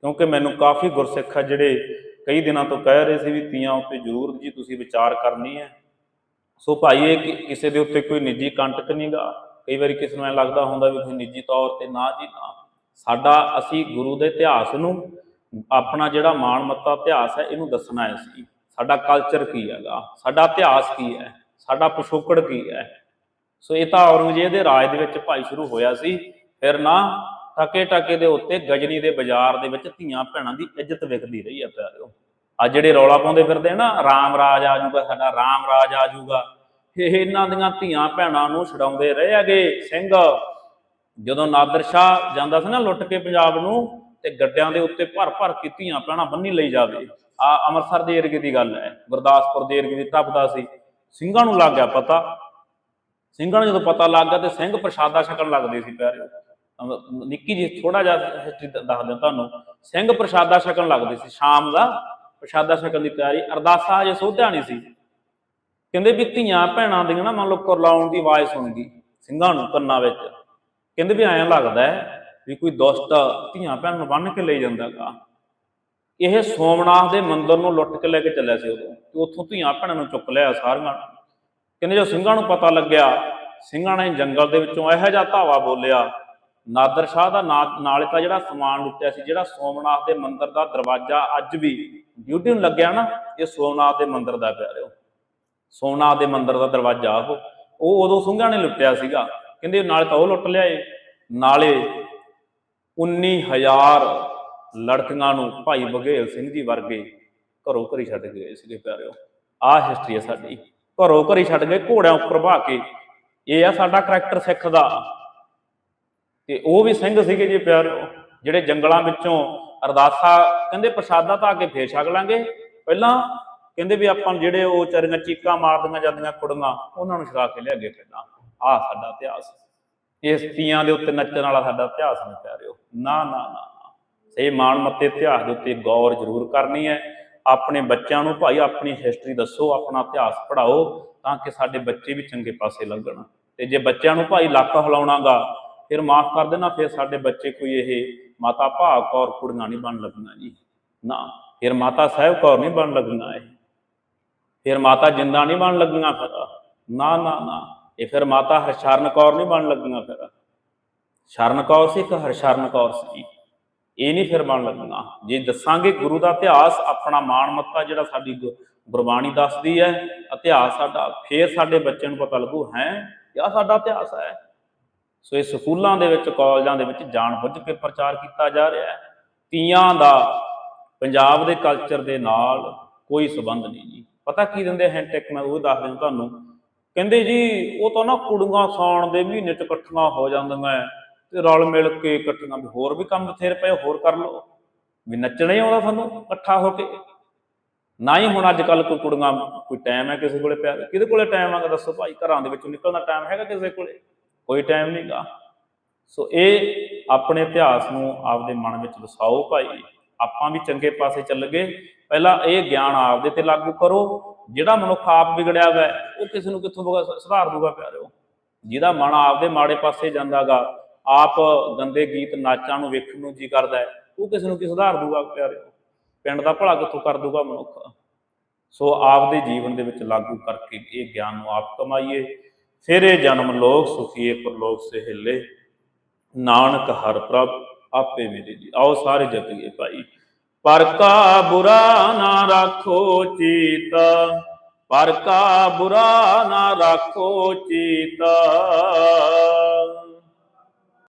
ਕਿਉਂਕਿ ਮੈਨੂੰ ਕਾਫੀ ਗੁਰਸਿੱਖ ਆ ਜਿਹੜੇ ਕਈ ਦਿਨਾਂ ਤੋਂ ਕਹਿ ਰਹੇ ਸੀ ਵੀ ਤੀਆਂ ਉੱਤੇ ਜ਼ਰੂਰ ਜੀ ਤੁਸੀਂ ਵਿਚਾਰ ਕਰਨੀ ਹੈ। ਸੋ ਭਾਈ, ਇਹ ਕਿ- ਕਿਸੇ ਦੇ ਉੱਤੇ ਕੋਈ ਨਿੱਜੀ ਕੰਟਕ ਨਹੀਂਗਾ ਕਈ ਵਾਰੀ ਕਿਸੇ ਨੂੰ ਐ ਲੱਗਦਾ ਹੁੰਦਾ ਵੀ ਕੋਈ ਨਿੱਜੀ ਤੌਰ ਤੇ ਨਾ ਜੀ, ਨਾ। ਸਾਡਾ ਅਸੀਂ ਗੁਰੂ ਦੇ ਇਤਿਹਾਸ ਨੂੰ, ਆਪਣਾ ਜਿਹੜਾ ਮਾਣ ਮੱਤਾ ਇਤਿਹਾਸ ਹੈ, ਇਹਨੂੰ ਦੱਸਣਾ ਹੈ ਸੀ ਸਾਡਾ ਕਲਚਰ ਕੀ ਹੈਗਾ? ਸਾਡਾ ਇਤਿਹਾਸ ਕੀ ਹੈ? ਸਾਡਾ ਪਿਛੋਕੜ ਕੀ ਹੈ? ਸੋ ਇਹ ਤਾਂ ਔਰੰਗਜ਼ੇਬ ਦੇ ਰਾਜ ਦੇ ਵਿੱਚ ਭਾਈ ਸ਼ੁਰੂ ਹੋਇਆ ਸੀ। ਫਿਰ ਨਾ ਟਕੇ ਟਕੇ ਦੇ ਉੱਤੇ ਗਜਨੀ ਦੇ ਬਾਜ਼ਾਰ ਦੇ ਵਿੱਚ ਧੀਆਂ ਭੈਣਾਂ ਦੀ ਇੱਜ਼ਤ ਵਿਕਦੀ ਰਹੀ ਹੈ ਪਿਆਰਿਓ। ਆ ਜਿਹੜੇ ਰੌਲਾ ਪਾਉਂਦੇ ਫਿਰਦੇ ਨਾ, ਰਾਮ ਰਾਜ ਆ ਜਾਊਗਾ ਸਾਡਾ, ਰਾਮ ਰਾਜ ਆ ਜਾਊਗਾ। ਇਹ ਇਹਨਾਂ ਦੀਆਂ ਧੀਆਂ ਭੈਣਾਂ ਨੂੰ ਛਡਾਉਂਦੇ ਰਹੇ ਹੈਗੇ ਸਿੰਘ। ਜਦੋਂ ਨਾਦਰ ਸ਼ਾਹ ਜਾਂਦਾ ਸੀ ਨਾ ਲੁੱਟ ਕੇ ਪੰਜਾਬ ਨੂੰ, ਤੇ ਗੱਡਿਆਂ ਦੇ ਉੱਤੇ ਭਰ ਭਰ ਕੇ ਧੀਆਂ ਭੈਣਾਂ ਬੰਨੀ ਲਈ ਜਾਵੇ। ਆ ਅੰਮ੍ਰਿਤਸਰ ਦੇ ਏਰੀਏ ਦੀ ਗੱਲ ਹੈ, ਗੁਰਦਾਸਪੁਰ ਦੇ ਏਰੀਏ ਦੀ ਟੱਪਦਾ ਸੀ। ਸਿੰਘਾਂ ਨੂੰ ਲੱਗ ਗਿਆ ਪਤਾ। ਸਿੰਘਾਂ ਨੂੰ ਜਦੋਂ ਪਤਾ ਲੱਗ ਗਿਆ ਤੇ ਸਿੰਘ ਪ੍ਰਸ਼ਾਦਾ ਛਕਣ ਲੱਗਦੇ ਸੀ ਪਿਆਰਿਓ ਨਿੱਕੀ ਜੀ ਥੋੜਾ ਜਿਹਾ ਹਿਸਟਰੀ ਦੱਸ ਦਿਆਂ ਤੁਹਾਨੂੰ। ਸਿੰਘ ਪ੍ਰਸ਼ਾਦਾ ਛਕਣ ਲੱਗਦੇ ਸੀ ਸ਼ਾਮ ਦਾ। ਪ੍ਰਸ਼ਾਦਾ ਛਕਣ ਦੀ ਤਿਆਰੀ। ਅਰਦਾਸਾ ਅਜੇ ਸੋਧਿਆ ਨਹੀਂ ਸੀ। ਕਹਿੰਦੇ ਵੀ ਧੀਆਂ ਭੈਣਾਂ ਦੀਆਂ ਨਾ ਮੰਨ ਲਓ ਕੁਰਲਾਉਣ ਦੀ ਆਵਾਜ਼ ਸੁਣ ਗਈ ਸਿੰਘਾਂ ਨੂੰ ਕੰਨਾਂ ਵਿੱਚ। ਕਹਿੰਦੇ ਵੀ ਐਂ ਲੱਗਦਾ ਵੀ ਕੋਈ ਦੁਸ਼ਟ ਧੀਆਂ ਭੈਣ ਨੂੰ ਬੰਨ ਕੇ ਲੈ ਜਾਂਦਾਗਾ ਇਹ ਸੋਮਨਾਥ ਦੇ ਮੰਦਿਰ ਨੂੰ ਲੁੱਟ ਕੇ ਲੈ ਕੇ ਚੱਲਿਆ ਸੀ ਉਦੋਂ। ਤੇ ਉੱਥੋਂ ਧੀਆਂ ਭੈਣਾਂ ਨੂੰ ਚੁੱਕ ਲਿਆ ਸਾਰੀਆਂ ਕਹਿੰਦੇ ਜੋ ਸਿੰਘਾਂ ਨੂੰ ਪਤਾ ਲੱਗਿਆ, ਸਿੰਘਾਂ ਨੇ ਜੰਗਲ ਦੇ ਵਿੱਚੋਂ ਇਹੋ ਜਿਹਾ ਧਾਵਾ ਬੋਲਿਆ, ਨਾਦਰ ਸ਼ਾਹ ਦਾ ਨਾ- ਨਾਲੇ ਤਾਂ ਜਿਹੜਾ ਸਮਾਨ ਲੁੱਟਿਆ ਸੀ, ਜਿਹੜਾ ਸੋਮਨਾਥ ਦੇ ਮੰਦਿਰ ਦਾ ਦਰਵਾਜ਼ਾ ਅੱਜ ਵੀ ਡਿਊਟੀ ਨੂੰ ਲੱਗਿਆ ਨਾ, ਇਹ ਸੋਮਨਾਥ ਦੇ ਮੰਦਿਰ ਦਾ ਪਿਆਰਿਓ। ਸੋਮਨਾਥ ਦੇ ਮੰਦਿਰ ਦਾ ਦਰਵਾਜ਼ਾ ਉਹ ਉਹ ਉਦੋਂ ਸਿੰਘਾਂ ਨੇ ਲੁੱਟਿਆ ਸੀਗਾ। ਕਹਿੰਦੇ ਨਾਲੇ ਤਾਂ ਉਹ ਲੁੱਟ ਲਿਆਏ। ਨਾਲੇ 19000 ਲੜਕੀਆਂ ਨੂੰ ਭਾਈ ਬਘੇਲ ਸਿੰਘ ਜੀ ਵਰਗੇ ਘਰੋਂ ਘਰੀ ਛੱਡ ਗਏ ਸੀਗੇ ਪਿਆਰਿਓ। ਆਹ ਹਿਸਟਰੀ ਹੈ ਸਾਡੀ। ਘਰੋਂ ਘਰੀ ਛੱਡ ਗਏ ਘੋੜਿਆਂ ਉੱਪਰ ਭਾ ਕੇ। ਇਹ ਆ ਸਾਡਾ ਕਰੈਕਟਰ ਸਿੱਖ ਦਾ। ਤੇ ਉਹ ਵੀ ਸਿੰਘ ਸੀਗੇ ਜੀ ਪਿਆਰਿਓ, ਜਿਹੜੇ ਜੰਗਲਾਂ ਵਿੱਚੋਂ ਅਰਦਾਸਾ ਕਹਿੰਦੇ ਪ੍ਰਸ਼ਾਦਾ ਤਾਂ ਆ ਕੇ ਫੇਰ ਛਕ ਲਾਂਗੇ। ਪਹਿਲਾਂ ਕਹਿੰਦੇ ਵੀ ਆਪਾਂ ਜਿਹੜੇ ਉਹ ਚਾਰੀਆਂ ਚੀਕਾਂ ਮਾਰਦੀਆਂ ਜਾਂਦੀਆਂ ਕੁੜੀਆਂ, ਉਹਨਾਂ ਨੂੰ ਛਕਾ ਕੇ ਲਿਆਗੇ ਪਹਿਲਾਂ। ਆਹ ਸਾਡਾ ਇਤਿਹਾਸ। ਇਸ ਤੀਆਂ ਦੇ ਉੱਤੇ ਨੱਚਣ ਵਾਲਾ ਸਾਡਾ ਇਤਿਹਾਸ ਨਹੀਂ ਪਿਆਰਿਓ। ਨਾ ਨਾ ਨਾ ਨਾ। ਸਹੀ ਮਾਣ ਮੱਤੇ ਇਤਿਹਾਸ ਦੇ ਉੱਤੇ ਗੌਰ ਜ਼ਰੂਰ ਕਰਨੀ ਹੈ। ਆਪਣੇ ਬੱਚਿਆਂ ਨੂੰ ਭਾਈ ਆਪਣੀ ਹਿਸਟਰੀ ਦੱਸੋ, ਆਪਣਾ ਇਤਿਹਾਸ ਪੜ੍ਹਾਓ ਤਾਂ ਕਿ ਸਾਡੇ ਬੱਚੇ ਵੀ ਚੰਗੇ ਪਾਸੇ ਲੱਗਣ। ਤੇ ਜੇ ਬੱਚਿਆਂ ਨੂੰ ਭਾਈ ਲੱਕ ਹਿਲਾਉਣਾਗਾ, ਫਿਰ ਮਾਫ ਕਰ ਦੇਣਾ, ਫਿਰ ਸਾਡੇ ਬੱਚੇ ਕੋਈ ਇਹ ਮਾਤਾ ਭਾਗ ਕੌਰ ਕੁੜੀਆਂ ਨਹੀਂ ਬਣ ਲੱਗਣਾ ਜੀ। ਨਾ, ਫਿਰ ਮਾਤਾ ਸਾਹਿਬ ਕੌਰ ਨਹੀਂ ਬਣ ਲੱਗਣਾ ਇਹ। ਫਿਰ ਮਾਤਾ ਜਿੰਦਾ ਨਹੀਂ ਬਣ ਲੱਗੀਆਂ ਫਿਰ। ਨਾ ਨਾ ਨਾ, ਇਹ ਫਿਰ ਮਾਤਾ ਹਰਸ਼ਰਨ ਕੌਰ ਨਹੀਂ ਬਣ ਲੱਗੀਆਂ ਫਿਰ। ਸ਼ਰਨ ਕੌਰ ਸੀ ਇੱਕ ਹਰਸ਼ਰਨ ਕੌਰ ਸੀ? ਇਹ ਨਹੀਂ ਫਿਰ ਬਣ ਲੱਗਣਾ ਜੇ ਦੱਸਾਂਗੇ ਗੁਰੂ ਦਾ ਇਤਿਹਾਸ, ਆਪਣਾ ਮਾਣ ਮੱਤਾ ਜਿਹੜਾ ਸਾਡੀ ਗੁ- ਗੁਰਬਾਣੀ ਦੱਸਦੀ ਹੈ, ਇਤਿਹਾਸ ਸਾਡਾ, ਫੇਰ ਸਾਡੇ ਬੱਚਿਆਂ ਨੂੰ ਪਤਾ ਲੱਗੂ, ਹੈ? ਕਿ ਸਾਡਾ ਇਤਿਹਾਸ ਹੈ? ਸੋ ਇਹ ਸਕੂਲਾਂ ਦੇ ਵਿੱਚ, ਕਾਲਜਾਂ ਦੇ ਵਿੱਚ ਜਾਣ ਬੁੱਝ ਕੇ ਪ੍ਰਚਾਰ ਕੀਤਾ ਜਾ ਰਿਹਾ ਹੈ। ਤੀਆਂ ਦਾ ਪੰਜਾਬ ਦੇ ਕਲਚਰ ਦੇ ਨਾਲ ਕੋਈ ਸਬੰਧ ਨਹੀਂ ਜੀ। ਪਤਾ ਕੀ ਦਿੰਦੇ ਹੈਂਟ ਇੱਕ ਮੈਂ ਉਹ ਦੱਸ ਦਿਆਂ ਤੁਹਾਨੂੰ। ਕਹਿੰਦੇ ਜੀ, ਉਹ ਤਾਂ ਨਾ ਕੁੜੀਆਂ ਸੌਣ ਦੇ ਮਹੀਨੇ ਚ ਇਕੱਠੀਆਂ ਹੋ ਜਾਂਦੀਆਂ ਤੇ ਰਲ ਮਿਲ ਕੇ ਇਕੱਠੀਆਂ ਵੀ ਹੋਰ ਵੀ ਕੰਮ ਬਥੇਰੇ ਪਏ, ਹੋਰ ਕਰ ਲਓ। ਵੀ ਨੱਚਣਾ ਹੀ ਆਉਂਦਾ ਤੁਹਾਨੂੰ ਇਕੱਠਾ ਹੋ ਕੇ। ਨਾ ਹੀ ਹੁਣ ਅੱਜ ਕੱਲ ਕੋਈ ਕੁੜੀਆਂ, ਕੋਈ ਟਾਈਮ ਹੈ ਕਿਸੇ ਕੋਲੇ ਪਿਆ, ਕਿਹਦੇ ਕੋਲੇ ਟਾਈਮ ਆਗਾ ਦੱਸੋ ਭਾਈ, ਘਰਾਂ ਦੇ ਵਿੱਚੋਂ ਨਿਕਲਣ ਦਾ ਟਾਈਮ ਹੈਗਾ ਕਿਸੇ ਕੋਲੇ? ਕੋਈ ਟਾਈਮ ਨਹੀਂਗਾ ਸੋ ਇਹ ਆਪਣੇ ਇਤਿਹਾਸ ਨੂੰ ਆਪਦੇ ਮਨ ਵਿੱਚ ਵਸਾਓ ਭਾਈ। ਆਪਾਂ ਵੀ ਚੰਗੇ ਪਾਸੇ ਚੱਲ ਗਏ ਪਹਿਲਾਂ ਇਹ ਗਿਆਨ ਆਪਦੇ ਤੇ ਲਾਗੂ ਕਰੋ। ਜਿਹੜਾ ਮਨੁੱਖ ਆਪ ਵਿਗੜਿਆ ਹੋਇਆ ਉਹ ਕਿਸੇ ਨੂੰ ਕਿੱਥੋਂ ਸੁਧਾਰ ਦੂਗਾ ਪਿਆਰਿਓ। ਜਿਹਦਾ ਮਨ ਆਪਦੇ ਮਾੜੇ ਪਾਸੇ ਜਾਂਦਾਗਾ ਆਪ ਗੰਦੇ ਗੀਤ ਨਾਚਾਂ ਨੂੰ ਵੇਖਣ ਨੂੰ ਜੀ ਕਰਦਾ ਹੈ, ਉਹ ਕਿਸੇ ਨੂੰ ਕੀ ਸੁਧਾਰ ਦੂਗਾ ਪਿਆਰਿਓ? ਪਿੰਡ ਦਾ ਭਲਾ ਕਿੱਥੋਂ ਕਰ ਦੂਗਾ ਮਨੁੱਖ? ਸੋ ਆਪਦੇ ਜੀਵਨ ਦੇ ਵਿੱਚ ਲਾਗੂ ਕਰਕੇ ਇਹ ਗਿਆਨ ਨੂੰ ਆਪ ਕਮਾਈਏ। ਫਿਰ ਜਨਮ ਲੋਕ ਸੁਖੀਏ ਪਰਲੋਕ ਸੇ ਨਾਨਕ ਹਰ ਪ੍ਰਭ, ਆਪੇ ਮੇਰੇ ਜੀ। ਆਓ ਸਾਰੇ ਜਪੀਏ ਭਾਈ। ਪਰ ਕਾ ਬੁਰਾ ਨਾ ਰਾਖੋ ਚੀਤਾ। ਪਰ ਕਾ ਬੁਰਾ ਨਾ ਰਾਖੋ ਚੀਤਾ।